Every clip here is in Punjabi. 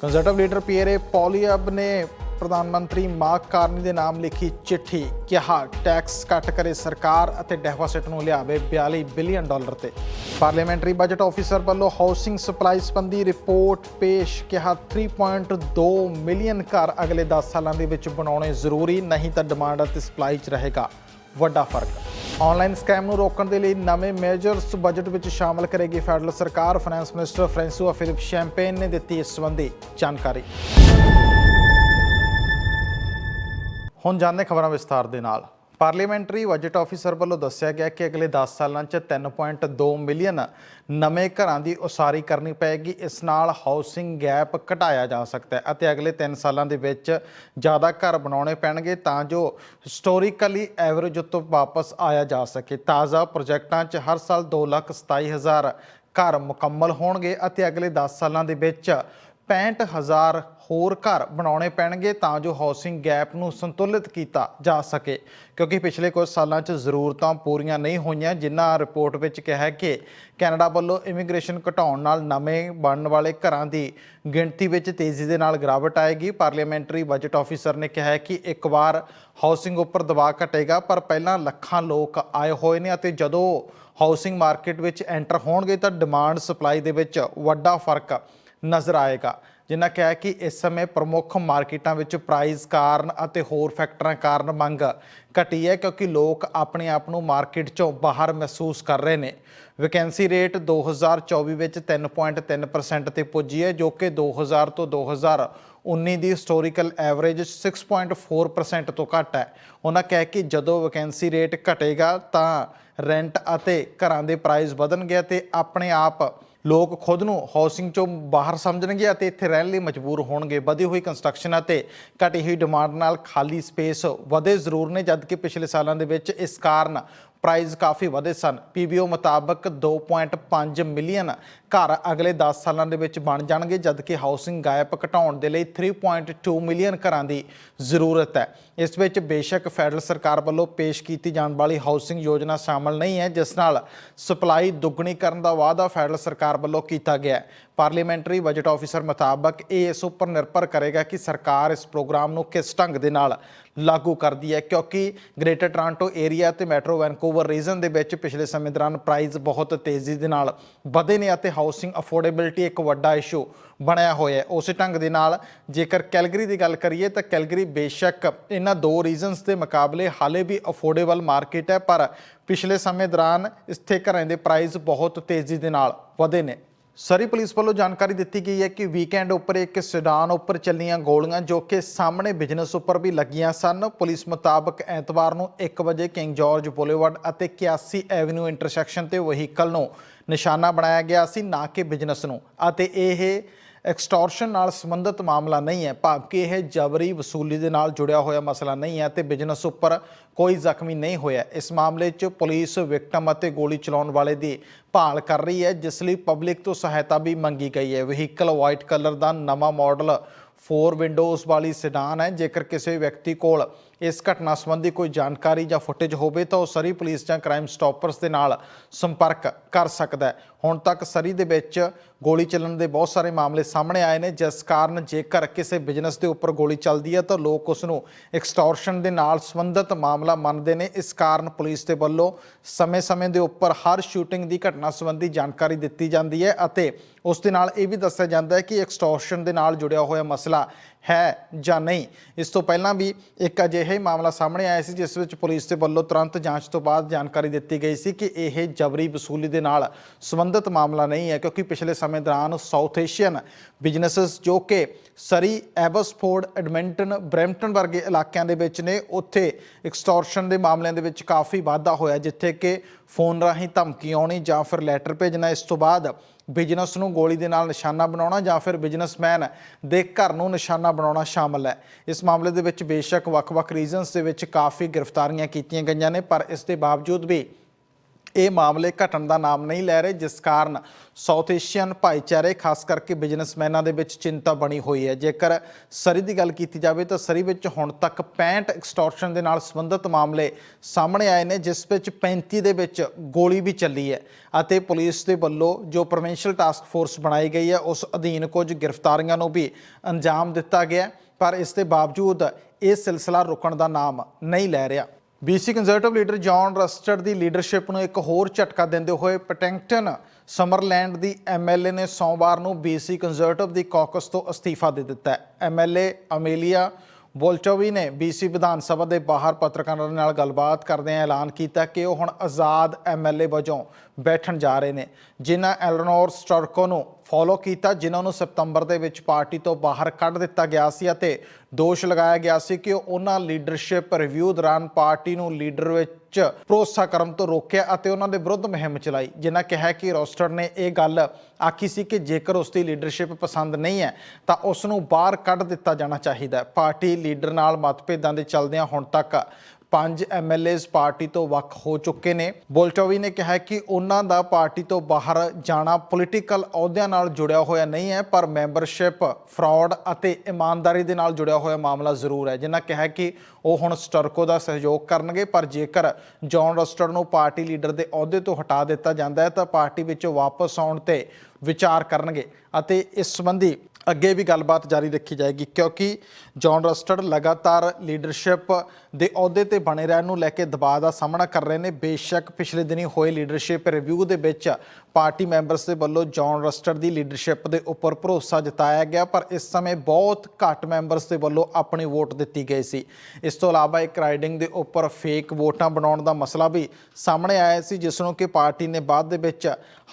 ਕੰਜ਼ਰਵੇਟਿਵ ਲੀਡਰ ਪੀਅਰੇ ਪੌਲੀਅਬ ਨੇ ਪ੍ਰਧਾਨ ਮੰਤਰੀ ਮਾਰਕ ਕਾਰਨੀ ਦੇ ਨਾਮ ਲਿਖੀ ਚਿੱਠੀ ਕਿਹਾ ਟੈਕਸ ਕੱਟ ਕਰੇ ਸਰਕਾਰ ਅਤੇ ਡੈਫਿਸਿਟ ਨੂੰ ਲਿਆਵੇ 42 ਬਿਲੀਅਨ ਡਾਲਰ ਤੇ। ਪਾਰਲੀਮੈਂਟਰੀ ਬਜਟ ਆਫੀਸਰ ਵੱਲੋਂ ਹਾਊਸਿੰਗ ਸਪਲਾਈ ਸੰਬੰਧੀ ਰਿਪੋਰਟ ਪੇਸ਼ ਕਿਹਾ 3.2 ਮਿਲੀਅਨ ਘਰ ਅਗਲੇ 10 ਸਾਲਾਂ ਦੇ ਵਿੱਚ ਬਣਾਉਣੇ ਜ਼ਰੂਰੀ, ਨਹੀਂ ਤਾਂ ਡਿਮਾਂਡ ਅਤੇ ਸਪਲਾਈ 'ਚ ਰਹੇਗਾ। ਵੱਡਾ ਫ਼ਰਕ। ਆਨਲਾਈਨ ਸਕੈਮ ਨੂੰ ਰੋਕਣ ਦੇ ਲਈ ਨਵੇਂ ਮੇਜਰਸ ਬਜਟ ਵਿੱਚ ਸ਼ਾਮਲ ਕਰੇਗੀ ਫੈਡਰਲ ਸਰਕਾਰ। Finance minister François Philippe Champagne ਨੇ ਦਿੱਤੀ ਇਸ ਸੰਬੰਧੀ ਜਾਣਕਾਰੀ। ਹੁਣ ਜਾਣਦੇ ਖਬਰਾਂ ਵਿਸਥਾਰ ਦੇ ਨਾਲ। ਪਾਰਲੀਮੈਂਟਰੀ ਬਜਟ ਆਫੀਸਰ ਵੱਲੋਂ ਦੱਸਿਆ ਗਿਆ ਕਿ ਅਗਲੇ 10 ਸਾਲਾਂ 'ਚ 3.2 ਮਿਲੀਅਨ ਨਵੇਂ ਘਰਾਂ ਦੀ ਉਸਾਰੀ ਕਰਨੀ ਪਏਗੀ। ਇਸ ਨਾਲ ਹਾਊਸਿੰਗ ਗੈਪ ਘਟਾਇਆ ਜਾ ਸਕਦਾ ਹੈ ਅਤੇ ਅਗਲੇ 3 ਸਾਲਾਂ ਦੇ ਵਿੱਚ ਜ਼ਿਆਦਾ ਘਰ ਬਣਾਉਣੇ ਪੈਣਗੇ ਤਾਂ ਜੋ ਹਿਸਟੋਰੀਕਲੀ ਐਵਰੇਜ ਉੱਤੇ ਵਾਪਸ ਆਇਆ ਜਾ ਸਕੇ। ਤਾਜ਼ਾ ਪ੍ਰੋਜੈਕਟਾਂ 'ਚ ਹਰ ਸਾਲ 227000 ਘਰ ਮੁਕੰਮਲ ਹੋਣਗੇ ਅਤੇ ਅਗਲੇ 10 ਸਾਲਾਂ ਦੇ ਵਿੱਚ 65000 ਹੋਰ ਘਰ ਬਣਾਉਣੇ ਪੈਣਗੇ ਤਾਂ ਜੋ ਹਾਊਸਿੰਗ ਗੈਪ ਨੂੰ ਸੰਤੁਲਿਤ ਕੀਤਾ ਜਾ ਸਕੇ। ਕਿਉਂਕਿ ਪਿਛਲੇ ਕੁਝ ਸਾਲਾਂ 'ਚ ਜ਼ਰੂਰਤਾਂ ਪੂਰੀਆਂ ਨਹੀਂ ਹੋਈਆਂ, ਜਿਨ੍ਹਾਂ ਰਿਪੋਰਟ ਵਿੱਚ ਕਿਹਾ ਹੈ ਕਿ ਕੈਨੇਡਾ ਵੱਲੋਂ ਇਮੀਗ੍ਰੇਸ਼ਨ ਘਟਾਉਣ ਨਾਲ ਨਵੇਂ ਬਣਨ ਵਾਲੇ ਘਰਾਂ ਦੀ ਗਿਣਤੀ ਵਿੱਚ ਤੇਜ਼ੀ ਦੇ ਨਾਲ ਗਿਰਾਵਟ ਆਏਗੀ। ਪਾਰਲੀਮੈਂਟਰੀ ਬਜਟ ਆਫੀਸਰ ਨੇ ਕਿਹਾ ਹੈ ਕਿ ਇੱਕ ਵਾਰ ਹਾਊਸਿੰਗ ਉੱਪਰ ਦਬਾਅ ਘਟੇਗਾ, ਪਰ ਪਹਿਲਾਂ ਲੱਖਾਂ ਲੋਕ ਆਏ ਹੋਏ ਨੇ ਅਤੇ ਜਦੋਂ ਹਾਊਸਿੰਗ ਮਾਰਕੀਟ ਵਿੱਚ ਐਂਟਰ ਹੋਣਗੇ ਤਾਂ ਡਿਮਾਂਡ ਸਪਲਾਈ ਦੇ ਵਿੱਚ ਵੱਡਾ ਫ਼ਰਕ ਨਜ਼ਰ ਆਏਗਾ। ਜਿਨ੍ਹਾਂ ਕਿਹਾ ਕਿ ਇਸ ਸਮੇਂ ਪ੍ਰਮੁੱਖ ਮਾਰਕੀਟਾਂ ਵਿੱਚ ਪ੍ਰਾਈਸ ਕਾਰਨ ਅਤੇ ਹੋਰ ਫੈਕਟਰਾਂ ਕਾਰਨ ਮੰਗ ਘਟੀ ਹੈ, ਕਿਉਂਕਿ ਲੋਕ ਆਪਣੇ ਆਪ ਨੂੰ ਮਾਰਕੀਟ ਚੋਂ ਬਾਹਰ ਮਹਿਸੂਸ ਕਰ ਰਹੇ ਨੇ। ਵੈਕੈਂਸੀ ਰੇਟ 2024 ਵਿੱਚ 3.3% ਤੇ ਪੁੱਜੀ ਹੈ, ਜੋ ਕਿ 2000 ਤੋਂ 2019 ਦੀ ਹਿਸਟੋਰੀਕਲ ਐਵਰੇਜ 6.4% ਤੋਂ ਘੱਟ ਹੈ। ਉਹਨਾਂ ਕਿਹਾ ਕਿ ਜਦੋਂ ਵੈਕੈਂਸੀ ਰੇਟ ਘਟੇਗਾ ਤਾਂ ਰੈਂਟ ਅਤੇ ਘਰਾਂ ਦੇ ਪ੍ਰਾਈਸ ਵਧਣਗੇ ਤੇ ਆਪਣੇ ਆਪ ਲੋਕ ਖੁਦ ਨੂੰ ਹਾਊਸਿੰਗ ਚੋਂ ਬਾਹਰ ਸਮਝਣਗੇ ਅਤੇ ਇੱਥੇ ਰਹਿਣ ਲਈ ਮਜਬੂਰ ਹੋਣਗੇ। ਵਧੀ ਹੋਈ ਕੰਸਟਰਕਸ਼ਨ ਅਤੇ ਘਟੀ ਹੋਈ ਡਿਮਾਂਡ ਨਾਲ ਖਾਲੀ ਸਪੇਸ ਵਧੇ ਜ਼ਰੂਰ ਨੇ, ਜਦਕਿ ਪਿਛਲੇ ਸਾਲਾਂ ਦੇ ਵਿੱਚ ਇਸ ਕਾਰਨ ਪ੍ਰਾਈਸ ਕਾਫੀ ਵਧੇ ਸਨ। ਪੀਬੀਓ ਮੁਤਾਬਕ 2.5 ਮਿਲੀਅਨ ਘਰ ਅਗਲੇ 10 ਸਾਲਾਂ ਦੇ ਵਿੱਚ ਬਣ ਜਾਣਗੇ, ਜਦਕਿ ਹਾਊਸਿੰਗ ਗਾਇਬ ਘਟਾਉਣ ਦੇ ਲਈ 3.2 ਮਿਲੀਅਨ ਘਰਾਂ ਦੀ ਜ਼ਰੂਰਤ ਹੈ। ਇਸ ਵਿੱਚ ਬੇਸ਼ੱਕ ਫੈਡਰਲ ਸਰਕਾਰ ਵੱਲੋਂ ਪੇਸ਼ ਕੀਤੀ ਜਾਣ ਵਾਲੀ ਹਾਊਸਿੰਗ ਯੋਜਨਾ ਸ਼ਾਮਲ ਨਹੀਂ ਹੈ, ਜਿਸ ਨਾਲ ਸਪਲਾਈ ਦੁੱਗਣੀ ਕਰਨ ਦਾ ਵਾਅਦਾ ਫੈਡਰਲ ਸਰਕਾਰ ਵੱਲੋਂ ਕੀਤਾ ਗਿਆ ਹੈ। ਪਾਰਲੀਮੈਂਟਰੀ ਬਜਟ ਆਫੀਸਰ ਮੁਤਾਬਕ ਇਹ ਇਸ ਉੱਪਰ ਨਿਰਭਰ ਕਰੇਗਾ ਕਿ ਸਰਕਾਰ ਇਸ ਪ੍ਰੋਗਰਾਮ ਨੂੰ ਕਿਸ ਢੰਗ ਦੇ ਨਾਲ ਲਾਗੂ ਕਰਦੀ ਹੈ, ਕਿਉਂਕਿ ਗ੍ਰੇਟਰ ਟੋਰਾਂਟੋ ਏਰੀਆ ਤੇ ਮੈਟਰੋ ਵੈਨਕੂਵਰ ਰੀਜਨ ਦੇ ਵਿੱਚ ਪਿਛਲੇ ਸਮੇਂ ਦੌਰਾਨ ਪ੍ਰਾਈਸ ਬਹੁਤ ਤੇਜ਼ੀ ਦੇ ਨਾਲ ਵਧੇ ਨੇ ਅਤੇ ਹਾਊਸਿੰਗ ਅਫੋਰਡੇਬਿਲਟੀ ਇੱਕ ਵੱਡਾ ਇਸ਼ੂ ਬਣਿਆ ਹੋਇਆ ਹੈ। ਉਸੇ ਢੰਗ ਦੇ ਨਾਲ ਜੇਕਰ ਕੈਲਗਰੀ ਦੀ ਗੱਲ ਕਰੀਏ ਤਾਂ ਕੈਲਗਰੀ ਬੇਸ਼ੱਕ ਇਹਨਾਂ ਦੋ ਰੀਜਨਸ ਦੇ ਮੁਕਾਬਲੇ ਹਾਲੇ ਵੀ ਅਫੋਰਡੇਬਲ ਮਾਰਕੀਟ ਹੈ, ਪਰ ਪਿਛਲੇ ਸਮੇਂ ਦੌਰਾਨ ਇੱਥੇ ਘਰਾਂ ਦੇ ਪ੍ਰਾਈਸ ਬਹੁਤ ਤੇਜ਼ੀ ਦੇ ਨਾਲ ਵਧੇ ਨੇ। ਸਰੀ ਪੁਲਿਸ ਵੱਲੋਂ ਜਾਣਕਾਰੀ ਦਿੱਤੀ ਗਈ ਹੈ ਕਿ ਵੀਕਐਂਡ ਉੱਪਰ ਇੱਕ ਸਿਡਾਨ ਉੱਪਰ ਚੱਲੀਆਂ ਗੋਲੀਆਂ ਜੋ ਕਿ ਸਾਹਮਣੇ ਬਿਜ਼ਨਸ ਉੱਪਰ ਵੀ ਲੱਗੀਆਂ ਸਨ। ਪੁਲਿਸ ਮੁਤਾਬਕ ਐਤਵਾਰ ਨੂੰ 1 ਵਜੇ ਕਿੰਗ ਜਾਰਜ ਬੁਲੇਵਾਰਡ ਅਤੇ 81 ਐਵਨਿਊ ਇੰਟਰਸੈਕਸ਼ਨ ਤੇ ਵਹੀਕਲ ਨੂੰ ਨਿਸ਼ਾਨਾ ਬਣਾਇਆ ਗਿਆ ਸੀ, ਨਾ ਕਿ ਬਿਜ਼ਨਸ ਨੂੰ ਅਤੇ ਇਹ ਐਕਸਟੋਰਸ਼ਨ ਨਾਲ ਸੰਬੰਧਿਤ ਮਾਮਲਾ ਨਹੀਂ ਹੈ। ਭਾਵ ਕਿ ਇਹ ਜਬਰੀ ਵਸੂਲੀ ਦੇ ਨਾਲ ਜੁੜਿਆ ਹੋਇਆ ਮਸਲਾ ਨਹੀਂ ਹੈ ਤੇ ਬਿਜ਼ਨਸ ਉੱਪਰ ਕੋਈ ਜ਼ਖਮੀ ਨਹੀਂ ਹੋਇਆ। ਇਸ ਮਾਮਲੇ 'ਚ ਪੁਲਿਸ ਵਿਕਟਮ ਅਤੇ ਗੋਲੀ ਚਲਾਉਣ ਵਾਲੇ ਦੀ ਭਾਲ ਕਰ ਰਹੀ ਹੈ, ਜਿਸ ਲਈ ਪਬਲਿਕ ਤੋਂ ਸਹਾਇਤਾ ਵੀ ਮੰਗੀ ਗਈ ਹੈ। ਵਹੀਕਲ ਵਾਈਟ ਕਲਰ ਦਾ ਨਵਾਂ ਮਾਡਲ 4 ਵਿੰਡੋਜ਼ ਵਾਲੀ ਸਿਡਾਨ ਹੈ। ਜੇਕਰ ਕਿਸੇ ਵਿਅਕਤੀ ਕੋਲ ਇਸ ਘਟਨਾ ਸੰਬੰਧੀ ਕੋਈ ਜਾਣਕਾਰੀ ਜਾਂ ਫੁਟੇਜ ਹੋਵੇ ਤਾਂ ਉਹ ਸਰੀ ਪੁਲਿਸ ਜਾਂ ਕ੍ਰਾਈਮ ਸਟਾਪਰਸ ਦੇ ਨਾਲ ਸੰਪਰਕ ਕਰ ਸਕਦਾ ਹੈ। ਹੁਣ ਤੱਕ ਸਰੀ ਦੇ ਵਿੱਚ ਗੋਲੀ ਚੱਲਣ ਦੇ ਬਹੁਤ ਸਾਰੇ ਮਾਮਲੇ ਸਾਹਮਣੇ ਆਏ ਨੇ। ਜਿਸ ਕਾਰਨ ਜੇਕਰ ਕਿਸੇ ਬਿਜ਼ਨਸ ਦੇ ਉੱਪਰ ਗੋਲੀ ਚੱਲਦੀ ਹੈ ਤਾਂ ਲੋਕ ਉਸ ਨੂੰ ਐਕਸਟੋਰਸ਼ਨ ਦੇ ਨਾਲ ਸੰਬੰਧਿਤ ਮਾਮਲਾ ਮੰਨਦੇ ਨੇ। ਇਸ ਕਾਰਨ ਪੁਲਿਸ ਦੇ ਵੱਲੋਂ ਸਮੇਂ-ਸਮੇਂ ਦੇ ਉੱਪਰ ਹਰ ਸ਼ੂਟਿੰਗ ਦੀ ਘਟਨਾ ਸੰਬੰਧੀ ਜਾਣਕਾਰੀ ਦਿੱਤੀ ਜਾਂਦੀ ਹੈ ਅਤੇ ਉਸ ਦੇ ਨਾਲ ਇਹ ਵੀ ਦੱਸਿਆ ਜਾਂਦਾ ਹੈ ਕਿ ਐਕਸਟੋਰਸ਼ਨ ਦੇ ਨਾਲ ਜੁੜਿਆ ਹੋਇਆ ਮਸਲਾ ਹੈ ਜਾਂ ਨਹੀਂ। ਇਸ ਤੋਂ ਪਹਿਲਾਂ ਵੀ ਇੱਕ ਅਜਿਹਾ ਹੀ ਮਾਮਲਾ ਸਾਹਮਣੇ ਆਇਆ ਸੀ, ਜਿਸ ਵਿੱਚ ਪੁਲਿਸ ਦੇ ਵੱਲੋਂ ਤੁਰੰਤ ਜਾਂਚ ਤੋਂ ਬਾਅਦ ਜਾਣਕਾਰੀ ਦਿੱਤੀ ਗਈ ਸੀ ਕਿ ਇਹ ਜਬਰੀ ਵਸੂਲੀ ਦੇ ਨਾਲ ਸੰਬੰਧਿਤ ਮਾਮਲਾ ਨਹੀਂ ਹੈ, ਕਿਉਂਕਿ ਪਿਛਲੇ ਸਮੇਂ ਦੌਰਾਨ ਸਾਊਥ ਏਸ਼ੀਅਨ ਬਿਜ਼ਨੈਸਸ ਜੋ ਕਿ ਸਰੀ ਐਬਸਫੋਰਡ ਐਡਮਿੰਟਨ ਬ੍ਰੈਂਪਟਨ ਵਰਗੇ ਇਲਾਕਿਆਂ ਦੇ ਵਿੱਚ ਨੇ, ਉੱਥੇ ਐਕਸਟੋਰਸ਼ਨ ਦੇ ਮਾਮਲਿਆਂ ਦੇ ਵਿੱਚ ਕਾਫੀ ਵਾਧਾ ਹੋਇਆ, ਜਿੱਥੇ ਕਿ ਫੋਨ ਰਾਹੀਂ ਧਮਕੀ ਆਉਣੀ ਜਾਂ ਫਿਰ ਲੈਟਰ ਭੇਜਣਾ, ਇਸ ਤੋਂ ਬਾਅਦ ਬਿਜ਼ਨਸ ਨੂੰ ਗੋਲੀ ਦੇ ਨਾਲ ਨਿਸ਼ਾਨਾ ਬਣਾਉਣਾ ਜਾਂ ਫਿਰ ਬਿਜ਼ਨਸਮੈਨ ਦੇ ਘਰ ਨੂੰ ਨਿਸ਼ਾਨਾ ਬਣਾਉਣਾ ਸ਼ਾਮਲ ਹੈ। ਇਸ ਮਾਮਲੇ ਦੇ ਵਿੱਚ ਬੇਸ਼ੱਕ ਵੱਖ-ਵੱਖ ਰੀਜਨਸ ਦੇ ਵਿੱਚ ਕਾਫੀ ਗ੍ਰਿਫਤਾਰੀਆਂ ਕੀਤੀਆਂ ਗਈਆਂ ਨੇ, ਪਰ ਇਸ ਦੇ ਬਾਵਜੂਦ ਵੀ ਇਹ ਮਾਮਲੇ ਘਟਣ ਦਾ ਨਾਮ ਨਹੀਂ ਲੈ ਰਹੇ, ਜਿਸ ਕਾਰਨ ਸਾਊਥ ਏਸ਼ੀਅਨ ਭਾਈਚਾਰੇ, ਖਾਸ ਕਰਕੇ ਬਿਜ਼ਨਸਮੈਨਾਂ ਦੇ ਵਿੱਚ ਚਿੰਤਾ ਬਣੀ ਹੋਈ ਹੈ। ਜੇਕਰ ਸਰੀ ਦੀ ਗੱਲ ਕੀਤੀ ਜਾਵੇ ਤਾਂ ਸਰੀ ਵਿੱਚ ਹੁਣ ਤੱਕ 65 ਐਕਸਟੋਰਸ਼ਨ ਦੇ ਨਾਲ ਸੰਬੰਧਿਤ ਮਾਮਲੇ ਸਾਹਮਣੇ ਆਏ ਨੇ, ਜਿਸ ਵਿੱਚ 35 ਦੇ ਵਿੱਚ ਗੋਲੀ ਵੀ ਚੱਲੀ ਹੈ ਅਤੇ ਪੁਲਿਸ ਦੇ ਵੱਲੋਂ ਜੋ ਪ੍ਰੋਵਿੰਸ਼ੀਅਲ ਟਾਸਕ ਫੋਰਸ ਬਣਾਈ ਗਈ ਹੈ, ਉਸ ਅਧੀਨ ਕੁਝ ਗ੍ਰਿਫਤਾਰੀਆਂ ਨੂੰ ਵੀ ਅੰਜਾਮ ਦਿੱਤਾ ਗਿਆ ਪਰ ਇਸ ਦੇ ਬਾਵਜੂਦ ਇਹ ਸਿਲਸਿਲਾ ਰੁਕਣ ਦਾ ਨਾਮ ਨਹੀਂ ਲੈ ਰਿਹਾ। BC conservative leader John Rustad ਦੀ ਲੀਡਰਸ਼ਿਪ ਨੂੰ ਇੱਕ ਹੋਰ ਝਟਕਾ ਦਿੰਦੇ ਹੋਏ ਪਟੈਂਗਟਨ ਸਮਰਲੈਂਡ ਦੀ ਐਮਐਲਏ ਨੇ ਸੋਮਵਾਰ ਨੂੰ ਬੀਸੀ ਕੰਜ਼ਰਵੇਟਿਵ ਦੀ ਕਾਕਸ ਤੋਂ ਅਸਤੀਫਾ ਦੇ ਦਿੱਤਾ ਹੈ। ਐਮਐਲਏ ਅਮੇਲੀਆ ਬੋਲਚੋਵੀ ਨੇ ਬੀਸੀ ਵਿਧਾਨ ਸਭਾ ਦੇ ਬਾਹਰ ਪੱਤਰਕਾਰਾਂ ਨਾਲ ਗੱਲਬਾਤ ਕਰਦਿਆਂ ਐਲਾਨ ਕੀਤਾ ਕਿ ਉਹ ਹੁਣ ਆਜ਼ਾਦ ਐਮਐਲਏ ਵਜੋਂ ਬੈਠਣ ਜਾ ਰਹੇ ਨੇ। ਜਿਨ੍ਹਾਂ ਐਲਨੋਰ ਸਟਰਕੋ ਨੂੰ ਫੋਲੋ ਕੀਤਾ, ਜਿਨ੍ਹਾਂ ਨੂੰ ਸਤੰਬਰ ਦੇ ਵਿੱਚ ਪਾਰਟੀ ਤੋਂ ਬਾਹਰ ਕੱਢ ਦਿੱਤਾ ਗਿਆ ਸੀ ਅਤੇ ਦੋਸ਼ ਲਗਾਇਆ ਗਿਆ ਸੀ ਕਿ ਉਹਨਾਂ ਲੀਡਰਸ਼ਿਪ ਰਿਵਿਊ ਦੌਰਾਨ ਪਾਰਟੀ ਨੂੰ ਲੀਡਰ ਵਿੱਚ ਭਰੋਸਾ ਕਰਨ ਤੋਂ ਰੋਕਿਆ ਅਤੇ ਉਹਨਾਂ ਦੇ ਵਿਰੁੱਧ ਮੁਹਿੰਮ ਚਲਾਈ। ਜਿਨ੍ਹਾਂ ਕਿਹਾ ਕਿ ਰੋਸਟਰ ਨੇ ਇਹ ਗੱਲ ਆਖੀ ਸੀ ਕਿ ਜੇਕਰ ਉਸ ਦੀ ਲੀਡਰਸ਼ਿਪ ਪਸੰਦ ਨਹੀਂ ਹੈ, ਤਾਂ ਉਸ ਨੂੰ ਬਾਹਰ ਕੱਢ ਦਿੱਤਾ ਜਾਣਾ ਚਾਹੀਦਾ ਹੈ। ਪਾਰਟੀ ਲੀਡਰ ਨਾਲ ਮਤਭੇਦਾਂ ਦੇ ਚੱਲਦਿਆਂ ਹੁਣ ਤੱਕ ਪੰਜ ਐਮਐਲਏਜ਼ ਪਾਰਟੀ ਤੋਂ ਵੱਖ ਹੋ ਚੁੱਕੇ ਨੇ। ਬੋਲਟੋਵੀ ਨੇ ਕਿਹਾ ਕਿ ਉਹਨਾਂ ਦਾ ਪਾਰਟੀ ਤੋਂ ਬਾਹਰ ਜਾਣਾ ਪੋਲੀਟੀਕਲ ਅਹੁਦਿਆਂ ਨਾਲ ਜੁੜਿਆ ਹੋਇਆ ਨਹੀਂ ਹੈ, ਪਰ ਮੈਂਬਰਸ਼ਿਪ, ਫਰਾਡ ਅਤੇ ਇਮਾਨਦਾਰੀ ਦੇ ਨਾਲ ਜੁੜਿਆ ਹੋਇਆ ਮਾਮਲਾ ਜ਼ਰੂਰ ਹੈ। ਜਿਨ੍ਹਾਂ ਕਿਹਾ ਕਿ ਉਹ ਹੁਣ ਸਟਰਕੋ ਦਾ ਸਹਿਯੋਗ ਕਰਨਗੇ, ਪਰ ਜੇਕਰ ਜੌਨ ਰਸਟਰ ਨੂੰ ਪਾਰਟੀ ਲੀਡਰ ਦੇ ਅਹੁਦੇ ਤੋਂ ਹਟਾ ਦਿੱਤਾ ਜਾਂਦਾ ਹੈ, ਤਾਂ ਪਾਰਟੀ ਵਿੱਚੋਂ ਵਾਪਸ ਆਉਣ ਤੇ ਵਿਚਾਰ ਕਰਨਗੇ ਅਤੇ ਇਸ ਸੰਬੰਧੀ ਅੱਗੇ ਵੀ ਗੱਲਬਾਤ ਜਾਰੀ ਰੱਖੀ ਜਾਏਗੀ ਕਿਉਂਕਿ ਜੌਨ ਰਸਟਰ ਲਗਾਤਾਰ ਲੀਡਰਸ਼ਿਪ ਦੇ ਅਹੁਦੇ ਤੇ ਬਣੇ ਰਹਿਣ ਨੂੰ ਲੈ ਕੇ ਦਬਾਅ ਦਾ ਸਾਹਮਣਾ ਕਰ ਰਹੇ ਨੇ ਬੇਸ਼ੱਕ ਪਿਛਲੇ ਦਿਨੀ ਹੋਏ ਲੀਡਰਸ਼ਿਪ ਰਿਵਿਊ ਦੇ ਵਿੱਚ ਪਾਰਟੀ ਮੈਂਬਰਸ ਦੇ ਵੱਲੋਂ ਜੌਨ ਰਸਟਰ ਦੀ ਲੀਡਰਸ਼ਿਪ ਦੇ ਉੱਪਰ ਭਰੋਸਾ ਜਤਾਇਆ ਗਿਆ ਪਰ ਇਸ ਸਮੇਂ ਬਹੁਤ ਘੱਟ ਮੈਂਬਰਸ ਦੇ ਵੱਲੋਂ ਆਪਣੀ ਵੋਟ ਦਿੱਤੀ ਗਈ ਸੀ ਇਸ ਤੋਂ ਇਲਾਵਾ ਇੱਕ ਰਾਈਡਿੰਗ ਦੇ ਉੱਪਰ ਫੇਕ ਵੋਟਾਂ ਬਣਾਉਣ ਦਾ ਮਸਲਾ ਵੀ ਸਾਹਮਣੇ ਆਇਆ ਸੀ ਜਿਸ ਨੂੰ ਕਿ ਪਾਰਟੀ ਨੇ ਬਾਅਦ ਦੇ ਵਿੱਚ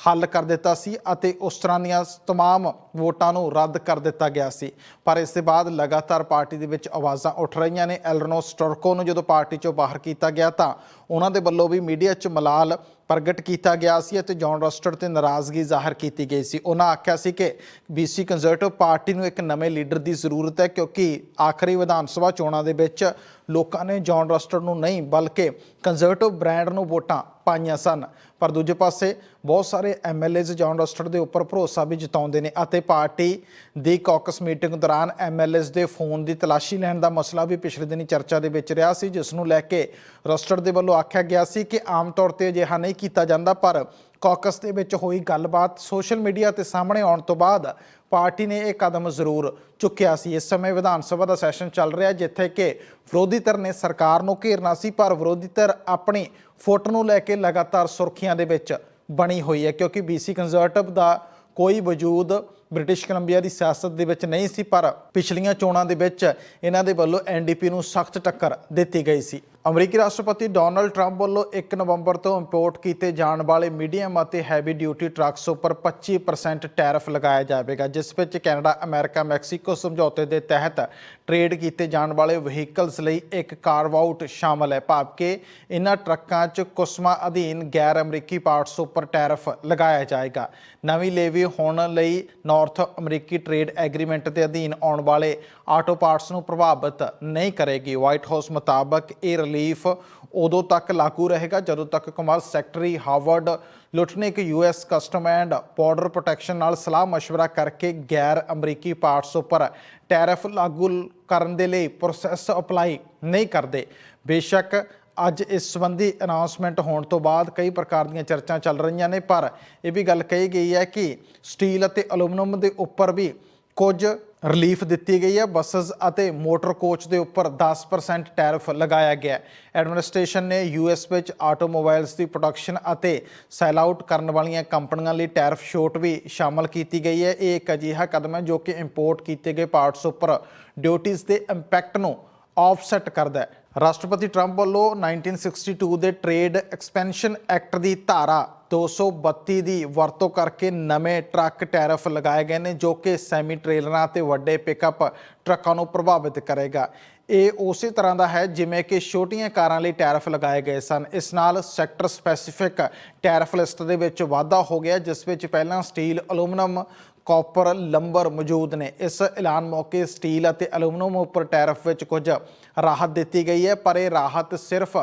ਹੱਲ ਕਰ ਦਿੱਤਾ ਸੀ ਅਤੇ ਉਸ ਤਰ੍ਹਾਂ ਦੀਆਂ तमाम ਵੋਟਾਂ ਨੂੰ ਰੱਦ ਕਰ ਦਿੱਤਾ ਗਿਆ ਸੀ। ਪਰ ਇਸ ਦੇ ਬਾਅਦ ਲਗਾਤਾਰ ਪਾਰਟੀ ਦੇ ਵਿੱਚ ਆਵਾਜ਼ਾਂ ਉੱਠ ਰਹੀਆਂ ਨੇ। ਐਲਰਨੋ ਸਟਰਕੋ ਨੂੰ ਜਦੋਂ ਪਾਰਟੀ ਚੋਂ ਬਾਹਰ ਕੀਤਾ ਗਿਆ ਤਾਂ ਉਹਨਾਂ ਦੇ ਵੱਲੋਂ ਵੀ ਮੀਡੀਆ 'ਚ ਮਲਾਲ ਪ੍ਰਗਟ ਕੀਤਾ ਗਿਆ ਸੀ ਅਤੇ ਜੌਨ ਰਸਟਰ ਤੇ ਨਾਰਾਜ਼ਗੀ ਜ਼ਾਹਰ ਕੀਤੀ ਗਈ ਸੀ। ਉਹਨਾਂ ਆਖਿਆ ਸੀ ਕਿ ਬੀਸੀ ਕੰਜ਼ਰਵੇਟਿਵ ਪਾਰਟੀ ਨੂੰ ਇੱਕ ਨਵੇਂ ਲੀਡਰ ਦੀ ਜ਼ਰੂਰਤ ਹੈ ਕਿਉਂਕਿ ਆਖਰੀ ਵਿਧਾਨ ਸਭਾ ਚੋਣਾਂ ਦੇ ਵਿੱਚ ਲੋਕਾਂ ਨੇ ਜੌਨ ਰਸਟਰ ਨੂੰ ਨਹੀਂ, ਬਲਕਿ ਕੰਜ਼ਰਵੇਟਿਵ ਬ੍ਰਾਂਡ ਨੂੰ ਵੋਟਾਂ ਪਾਈਆਂ ਸਨ। ਪਰ ਦੂਜੇ ਪਾਸੇ ਬਹੁਤ ਸਾਰੇ ਐਮਐਲਏਜ਼ ਜੌਨ ਰਸਟਰ ਦੇ ਉੱਪਰ ਭਰੋਸਾ ਵੀ ਜਤਾਉਂਦੇ ਨੇ ਅਤੇ ਪਾਰਟੀ ਦੀ ਕਾਕਸ ਮੀਟਿੰਗ ਦੌਰਾਨ ਐਮਐਲਏਜ਼ ਦੇ ਫੋਨ ਦੀ ਤਲਾਸ਼ੀ ਲੈਣ ਦਾ ਮਸਲਾ ਵੀ ਪਿਛਲੇ ਦਿਨੀ ਚਰਚਾ ਦੇ ਵਿੱਚ ਰਿਹਾ ਸੀ, ਜਿਸ ਨੂੰ ਲੈ ਕੇ ਰਸਟਰ ਦੇ ਵੱਲੋਂ ਆਖਿਆ ਗਿਆ ਸੀ ਕਿ ਆਮ ਤੌਰ ਤੇ ਅਜਿਹਾ ਨਹੀਂ ਕੀਤਾ ਜਾਂਦਾ, ਪਰ ਕਾਕਸ ਦੇ ਵਿੱਚ ਹੋਈ ਗੱਲਬਾਤ ਸੋਸ਼ਲ ਮੀਡੀਆ ਤੇ ਸਾਹਮਣੇ ਆਉਣ ਤੋਂ ਬਾਅਦ ਪਾਰਟੀ ਨੇ ਇਹ ਕਦਮ ਜ਼ਰੂਰ ਚੁੱਕਿਆ ਸੀ। ਇਸ ਸਮੇਂ ਵਿਧਾਨ ਸਭਾ ਦਾ ਸੈਸ਼ਨ ਚੱਲ ਰਿਹਾ ਜਿੱਥੇ ਕਿ ਵਿਰੋਧੀ ਧਿਰ ਨੇ ਸਰਕਾਰ ਨੂੰ ਘੇਰਨਾ ਸੀ, ਪਰ ਵਿਰੋਧੀ ਧਿਰ ਆਪਣੀ ਫੁੱਟ ਨੂੰ ਲੈ ਕੇ ਲਗਾਤਾਰ ਸੁਰਖੀਆਂ ਦੇ ਵਿੱਚ ਬਣੀ ਹੋਈ ਹੈ, ਕਿਉਂਕਿ ਬੀਸੀ ਕੰਜ਼ਰਵੇਟਿਵ ਦਾ ਕੋਈ ਵਜੂਦ ਬ੍ਰਿਟਿਸ਼ ਕੋਲੰਬੀਆ ਦੀ ਸਿਆਸਤ ਦੇ ਵਿੱਚ ਨਹੀਂ ਸੀ, ਪਰ ਪਿਛਲੀਆਂ ਚੋਣਾਂ ਦੇ ਵਿੱਚ ਇਹਨਾਂ ਦੇ ਵੱਲੋਂ ਐਨਡੀਪੀ ਨੂੰ ਸਖਤ ਟੱਕਰ ਦਿੱਤੀ ਗਈ ਸੀ। ਅਮਰੀਕੀ ਰਾਸ਼ਟਰਪਤੀ ਡੋਨਲਡ ਟਰੰਪ ਵੱਲੋਂ 1 ਨਵੰਬਰ ਤੋਂ ਇੰਪੋਰਟ ਕੀਤੇ ਜਾਣ ਵਾਲੇ ਮੀਡੀਅਮ ਅਤੇ ਹੈਵੀ ਡਿਊਟੀ ਟਰੱਕਸ ਉੱਪਰ 25% ਟੈਰਿਫ ਲਗਾਇਆ ਜਾਵੇਗਾ, ਜਿਸ ਵਿੱਚ ਕੈਨੇਡਾ, ਅਮਰੀਕਾ, ਮੈਕਸੀਕੋ ਸਮਝੌਤੇ ਦੇ ਤਹਿਤ ਟ੍ਰੇਡ ਕੀਤੇ ਜਾਣ ਵਾਲੇ ਵਹੀਕਲਸ ਲਈ ਇੱਕ ਕਾਰਵ ਆਊਟ ਸ਼ਾਮਲ ਹੈ। ਭਾਵ ਕਿ ਇਹਨਾਂ ਟਰੱਕਾਂ 'ਚ ਕੁਸਮਾ ਅਧੀਨ ਗੈਰ ਅਮਰੀਕੀ ਪਾਰਟਸ ਉੱਪਰ ਟੈਰਿਫ ਲਗਾਇਆ ਜਾਏਗਾ। ਨਵੀਂ ਲੇਵੀ ਹੋਣ ਲਈ ਨੌ ਨਾਰਥ ਅਮਰੀਕੀ ਟ੍ਰੇਡ ਐਗਰੀਮੈਂਟ ਦੇ ਅਧੀਨ ਆਉਣ ਵਾਲੇ ਆਟੋ ਪਾਰਟਸ ਨੂੰ ਪ੍ਰਭਾਵਿਤ ਨਹੀਂ ਕਰੇਗੀ। ਵਾਈਟ ਹਾਊਸ ਮੁਤਾਬਕ ਇਹ ਰਿਲੀਫ ਉਦੋਂ ਤੱਕ ਲਾਗੂ ਰਹੇਗਾ ਜਦੋਂ ਤੱਕ commerce secretary Howard Lutnick US custom and border protection ਨਾਲ ਸਲਾਹ ਮਸ਼ਵਰਾ ਕਰਕੇ ਗੈਰ ਅਮਰੀਕੀ ਪਾਰਟਸ ਉੱਪਰ ਟੈਰਿਫ ਲਾਗੂ ਕਰਨ ਦੇ ਲਈ ਪ੍ਰੋਸੈਸ ਅਪਲਾਈ ਨਹੀਂ ਕਰਦੇ। ਬੇਸ਼ੱਕ ਅੱਜ ਇਸ ਸੰਬੰਧੀ ਅਨਾਉਂਸਮੈਂਟ ਹੋਣ ਤੋਂ ਬਾਅਦ ਕਈ ਪ੍ਰਕਾਰ ਦੀਆਂ ਚਰਚਾਂ ਚੱਲ ਰਹੀਆਂ ਨੇ, ਪਰ ਇਹ ਵੀ ਗੱਲ ਕਹੀ ਗਈ ਹੈ ਕਿ ਸਟੀਲ ਅਤੇ ਐਲੂਮੀਨੀਅਮ ਦੇ ਉੱਪਰ ਵੀ ਕੁਝ ਰਿਲੀਫ ਦਿੱਤੀ ਗਈ ਹੈ। ਬੱਸਸ ਅਤੇ ਮੋਟਰ ਕੋਚ ਦੇ ਉੱਪਰ 10% ਟੈਰਿਫ ਲਗਾਇਆ ਗਿਆ ਹੈ। ਐਡਮਿਨਿਸਟ੍ਰੇਸ਼ਨ ਨੇ ਯੂਐਸ ਵਿੱਚ ਆਟੋਮੋਬਾਈਲਸ ਦੀ ਪ੍ਰੋਡਕਸ਼ਨ ਅਤੇ ਸੈਲ ਆਊਟ ਕਰਨ ਵਾਲੀਆਂ ਕੰਪਨੀਆਂ ਲਈ ਟੈਰਿਫ ਛੋਟ ਵੀ ਸ਼ਾਮਲ ਕੀਤੀ ਗਈ ਹੈ। ਇਹ ਇੱਕ ਅਜਿਹਾ ਕਦਮ ਹੈ ਜੋ ਕਿ ਇੰਪੋਰਟ ਕੀਤੇ ਗਏ ਪਾਰਟਸ ਉੱਪਰ ਡਿਊਟੀਆਂ ਦੇ ਇੰਪੈਕਟ ਨੂੰ ਆਫਸੈਟ ਕਰਦਾ ਹੈ। ਰਾਸ਼ਟਰਪਤੀ ਟਰੰਪ ਵੱਲੋਂ 1962 ਦੇ ਟ੍ਰੇਡ ਐਕਸਪੈਂਸ਼ਨ ਐਕਟ ਦੀ ਧਾਰਾ 232 ਦੀ ਵਰਤੋਂ ਕਰਕੇ ਨਵੇਂ ਟਰੱਕ ਟੈਰਿਫ ਲਗਾਏ ਗਏ ਨੇ, ਜੋ ਕਿ ਸੈਮੀ ਟ੍ਰੇਲਰਾਂ ਤੇ ਵੱਡੇ ਪਿਕਅਪ ਟਰੱਕਾਂ ਨੂੰ ਪ੍ਰਭਾਵਿਤ ਕਰੇਗਾ। ਇਹ ਉਸੇ ਤਰ੍ਹਾਂ ਦਾ ਹੈ ਜਿਵੇਂ ਕਿ ਛੋਟੀਆਂ ਕਾਰਾਂ ਲਈ ਟੈਰਿਫ ਲਗਾਏ ਗਏ ਸਨ। ਇਸ ਨਾਲ ਸੈਕਟਰ ਸਪੈਸੀਫਿਕ ਟੈਰਿਫ ਲਿਸਟ ਦੇ ਵਿੱਚ ਵਾਧਾ ਹੋ ਗਿਆ, ਜਿਸ ਵਿੱਚ ਪਹਿਲਾਂ ਸਟੀਲ, ਅਲੂਮੀਨੀਅਮ, ਕਾਪਰ, ਲੰਬਰ ਮੌਜੂਦ ਨੇ। ਇਸ ਐਲਾਨ ਮੌਕੇ ਸਟੀਲ ਅਤੇ ਅਲੂਮੀਨੀਅਮ ਉੱਪਰ ਟੈਰਿਫ ਵਿੱਚ ਕੁਝ ਰਾਹਤ ਦਿੱਤੀ ਗਈ ਹੈ, ਪਰ ਇਹ ਰਾਹਤ ਸਿਰਫ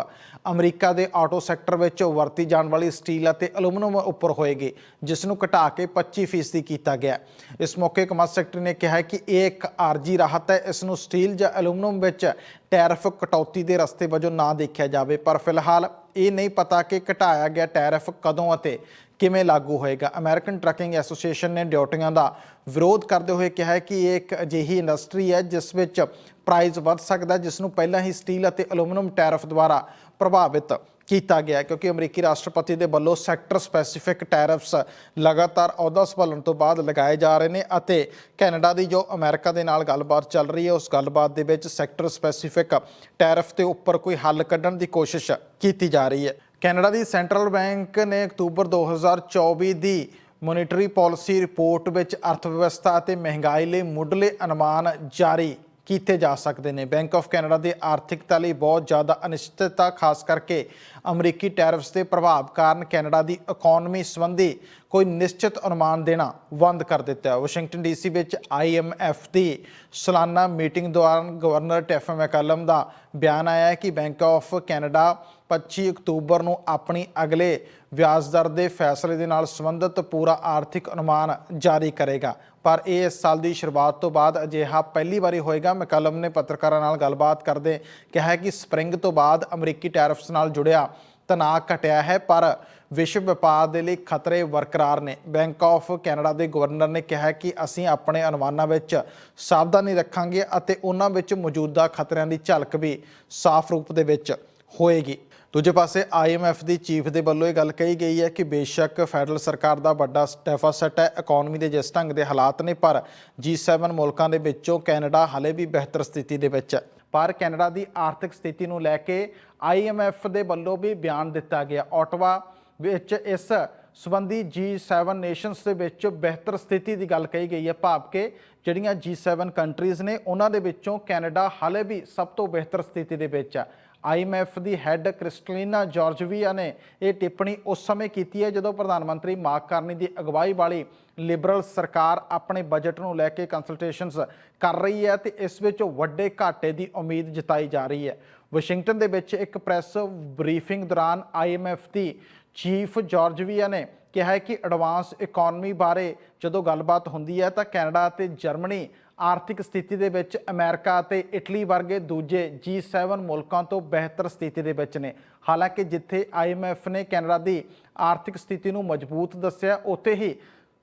ਅਮਰੀਕਾ ਦੇ ਆਟੋ ਸੈਕਟਰ ਵਿੱਚ ਵਰਤੀ ਜਾਣ ਵਾਲੀ ਸਟੀਲ ਅਤੇ ਐਲੂਮੀਨੀਅਮ ਉੱਪਰ ਹੋਏਗੀ, ਜਿਸ ਨੂੰ ਘਟਾ ਕੇ 25% ਕੀਤਾ ਗਿਆ ਇਸ ਮੌਕੇ ਕਮਰਸ ਸੈਕਟਰੀ ਨੇ ਕਿਹਾ ਕਿ ਇਹ ਇੱਕ ਆਰਜੀ ਰਾਹਤ ਹੈ, ਇਸ ਨੂੰ ਸਟੀਲ ਜਾਂ ਐਲੂਮੀਨੀਅਮ ਵਿੱਚ ਟੈਰਿਫ ਕਟੌਤੀ ਦੇ ਰਸਤੇ ਵਜੋਂ ਨਾ ਦੇਖਿਆ ਜਾਵੇ, ਪਰ ਫਿਲਹਾਲ ਇਹ ਨਹੀਂ ਪਤਾ ਕਿ ਘਟਾਇਆ ਗਿਆ ਟੈਰਿਫ ਕਦੋਂ ਅਤੇ ਕਿਵੇਂ ਲਾਗੂ ਹੋਏਗਾ। ਅਮਰੀਕਨ ਟਰੱਕਿੰਗ ਐਸੋਸੀਏਸ਼ਨ ਨੇ ਡਿਊਟੀਆਂ ਦਾ ਵਿਰੋਧ ਕਰਦੇ ਹੋਏ ਕਿਹਾ ਹੈ ਕਿ ਇਹ ਇੱਕ ਅਜਿਹੀ ਇੰਡਸਟਰੀ ਹੈ, ਜਿਸ ਵਿੱਚ ਪ੍ਰਾਈਸ ਵੱਧ ਸਕਦਾ ਜਿਸ ਨੂੰ ਪਹਿਲਾਂ ਹੀ ਸਟੀਲ ਅਤੇ ਐਲੂਮੀਨੀਅਮ ਟੈਰਿਫ ਦੁਆਰਾ ਪ੍ਰਭਾਵਿਤ ਕੀਤਾ ਗਿਆ ਕਿਉਂਕਿ ਅਮਰੀਕੀ ਰਾਸ਼ਟਰਪਤੀ ਦੇ ਵੱਲੋਂ ਸੈਕਟਰ ਸਪੈਸੀਫਿਕ ਟੈਰਿਫਸ ਲਗਾਤਾਰ ਅਹੁਦਾ ਸੰਭਾਲਣ ਤੋਂ ਬਾਅਦ ਲਗਾਏ ਜਾ ਰਹੇ ਨੇ ਅਤੇ ਕੈਨੇਡਾ ਦੀ ਜੋ ਅਮਰੀਕਾ ਦੇ ਨਾਲ ਗੱਲਬਾਤ ਚੱਲ ਰਹੀ ਹੈ, ਉਸ ਗੱਲਬਾਤ ਦੇ ਵਿੱਚ ਸੈਕਟਰ ਸਪੈਸੀਫਿਕ ਟੈਰਿਫ ਦੇ ਉੱਪਰ ਕੋਈ ਹੱਲ ਕੱਢਣ ਦੀ ਕੋਸ਼ਿਸ਼ ਕੀਤੀ ਜਾ ਰਹੀ ਹੈ। ਕੈਨੇਡਾ ਦੀ ਸੈਂਟਰਲ ਬੈਂਕ ਨੇ ਅਕਤੂਬਰ 2024 ਦੀ ਮੋਨਿਟਰੀ ਪਾਲਿਸੀ ਰਿਪੋਰਟ ਵਿੱਚ ਅਰਥ ਵਿਵਸਥਾ ਅਤੇ ਮਹਿੰਗਾਈ ਲਈ ਮੁੱਢਲੇ ਅਨੁਮਾਨ ਜਾਰੀ ਕੀਤੇ ਜਾ ਸਕਦੇ ਨੇ। ਬੈਂਕ ਆਫ ਕੈਨੇਡਾ ਦੀ ਆਰਥਿਕਤਾ ਲਈ ਬਹੁਤ ਜ਼ਿਆਦਾ ਅਨਿਸ਼ਚਿਤਤਾ, ਖਾਸ ਕਰਕੇ ਅਮਰੀਕੀ ਟੈਰਿਫਸ ਦੇ ਪ੍ਰਭਾਵ ਕਾਰਨ ਕੈਨੇਡਾ ਦੀ ਇਕਨੋਮੀ ਸੰਬੰਧੀ ਕੋਈ ਨਿਸ਼ਚਿਤ ਅਨੁਮਾਨ ਦੇਣਾ ਬੰਦ ਕਰ ਦਿੱਤਾ। ਹੈ ਵਾਸ਼ਿੰਗਟਨ ਡੀਸੀ ਵਿੱਚ ਆਈਐਮਐਫ ਦੀ ਸਾਲਾਨਾ ਮੀਟਿੰਗ ਦੌਰਾਨ ਗਵਰਨਰ ਟੈਫ ਮੈਕਲਮ ਦਾ ਬਿਆਨ ਆਇਆ ਹੈ ਕਿ ਬੈਂਕ ਆਫ ਕੈਨੇਡਾ 25 ਅਕਤੂਬਰ ਨੂੰ ਆਪਣੀ ਅਗਲੇ ਵਿਆਜ ਦਰ ਦੇ ਫੈਸਲੇ ਦੇ ਨਾਲ ਸੰਬੰਧਿਤ ਪੂਰਾ ਆਰਥਿਕ ਅਨੁਮਾਨ ਜਾਰੀ ਕਰੇਗਾ। ਪਰ ਇਹ ਇਸ ਸਾਲ ਦੀ ਸ਼ੁਰੂਆਤ ਤੋਂ ਬਾਅਦ ਅਜਿਹਾ ਪਹਿਲੀ ਵਾਰੀ ਹੋਏਗਾ। ਮੈਕਲਮ ਨੇ ਪੱਤਰਕਾਰਾਂ ਨਾਲ ਗੱਲਬਾਤ ਕਰਦੇ ਕਿਹਾ ਕਿ ਸਪਰਿੰਗ ਤੋਂ ਬਾਅਦ ਅਮਰੀਕੀ ਟੈਰਿਫਸ ਨਾਲ ਜੁੜਿਆ ਤਣਾਅ ਘਟਿਆ ਹੈ, ਪਰ ਵਿਸ਼ਵ ਵਪਾਰ ਦੇ ਲਈ ਖਤਰੇ ਬਰਕਰਾਰ ਨੇ। ਬੈਂਕ ਆਫ ਕੈਨੇਡਾ ਦੇ ਗਵਰਨਰ ਨੇ ਕਿਹਾ ਕਿ ਅਸੀਂ ਆਪਣੇ ਅਨੁਮਾਨਾਂ ਵਿੱਚ ਸਾਵਧਾਨੀ ਰੱਖਾਂਗੇ ਅਤੇ ਉਹਨਾਂ ਵਿੱਚ ਮੌਜੂਦਾ ਖਤਰਿਆਂ ਦੀ ਝਲਕ ਵੀ ਸਾਫ਼ ਰੂਪ ਦੇ ਵਿੱਚ ਹੋਏਗੀ। ਦੂਜੇ ਪਾਸੇ ਆਈਐਮਐਫ ਦੀ ਚੀਫ ਦੇ ਵੱਲੋਂ ਇਹ ਗੱਲ ਕਹੀ ਗਈ ਹੈ ਕਿ ਬੇਸ਼ੱਕ ਫੈਡਰਲ ਸਰਕਾਰ ਦਾ ਵੱਡਾ ਡੈਫਿਸਿਟ ਹੈ ਇਕਨੋਮੀ ਦੇ ਜਿਸ ਢੰਗ ਦੇ ਹਾਲਾਤ ਨੇ, ਪਰ G7 ਮੁਲਕਾਂ ਦੇ ਵਿੱਚੋਂ ਕੈਨੇਡਾ ਹਲੇ ਵੀ ਬਿਹਤਰ ਸਥਿਤੀ ਦੇ ਵਿੱਚ ਹੈ। ਪਰ ਕੈਨੇਡਾ ਦੀ ਆਰਥਿਕ ਸਥਿਤੀ ਨੂੰ ਲੈ ਕੇ ਆਈਐਮਐਫ ਦੇ ਵੱਲੋਂ ਵੀ ਬਿਆਨ ਦਿੱਤਾ ਗਿਆ। ਆਟਵਾ ਵਿੱਚ ਇਸ ਸਬੰਧੀ G7 ਨੇਸ਼ਨਸ ਦੇ ਵਿੱਚ ਬਿਹਤਰ ਸਥਿਤੀ ਦੀ ਗੱਲ ਕਹੀ ਗਈ ਹੈ। ਭਾਵ ਕਿ ਜਿਹੜੀਆਂ G7 ਕੰਟਰੀਜ਼ ਨੇ, ਉਹਨਾਂ ਦੇ ਵਿੱਚੋਂ ਕੈਨੇਡਾ ਹਾਲੇ ਵੀ ਸਭ ਤੋਂ ਬਿਹਤਰ ਸਥਿਤੀ ਦੇ ਵਿੱਚ ਹੈ। ਆਈਐਮਐਫ ਦੀ ਹੈੱਡ ਕ੍ਰਿਸਟਲੀਨਾ ਜਾਰਜਵੀਆ ਨੇ ਇਹ ਟਿੱਪਣੀ ਉਸ ਸਮੇਂ ਕੀਤੀ ਹੈ ਜਦੋਂ ਪ੍ਰਧਾਨ ਮੰਤਰੀ ਮਾਰਕ ਕਾਰਨੀ ਦੀ ਅਗਵਾਈ ਵਾਲੀ ਲਿਬਰਲ ਸਰਕਾਰ ਆਪਣੇ ਬਜਟ ਨੂੰ ਲੈ ਕੇ ਕੰਸਲਟੇਸ਼ਨਸ ਕਰ ਰਹੀ ਹੈ ਤੇ ਇਸ ਵਿੱਚ ਵੱਡੇ ਘਾਟੇ ਦੀ ਉਮੀਦ ਜਤਾਈ ਜਾ ਰਹੀ ਹੈ। ਵਾਸ਼ਿੰਗਟਨ ਦੇ ਵਿੱਚ ਇੱਕ ਪ੍ਰੈਸ ਬਰੀਫਿੰਗ ਦੌਰਾਨ ਆਈਐਮਐਫ ਦੀ ਚੀਫ ਜਾਰਜਵੀਆ ਨੇ ਕਿਹਾ ਹੈ ਕਿ ਐਡਵਾਂਸ ਇਕਨੋਮੀ ਬਾਰੇ ਜਦੋਂ ਗੱਲਬਾਤ ਹੁੰਦੀ ਹੈ ਤਾਂ ਕੈਨੇਡਾ ਅਤੇ ਜਰਮਨੀ ਆਰਥਿਕ ਸਥਿਤੀ ਦੇ ਵਿੱਚ ਅਮਰੀਕਾ ਅਤੇ ਇਟਲੀ ਵਰਗੇ ਦੂਜੇ G7 ਮੁਲਕਾਂ ਤੋਂ ਬਿਹਤਰ ਸਥਿਤੀ ਦੇ ਵਿੱਚ ਨੇ। ਹਾਲਾਂਕਿ ਜਿੱਥੇ IMF ਨੇ ਕੈਨੇਡਾ ਦੀ ਆਰਥਿਕ ਸਥਿਤੀ ਨੂੰ ਮਜ਼ਬੂਤ ਦੱਸਿਆ, ਉੱਥੇ ਹੀ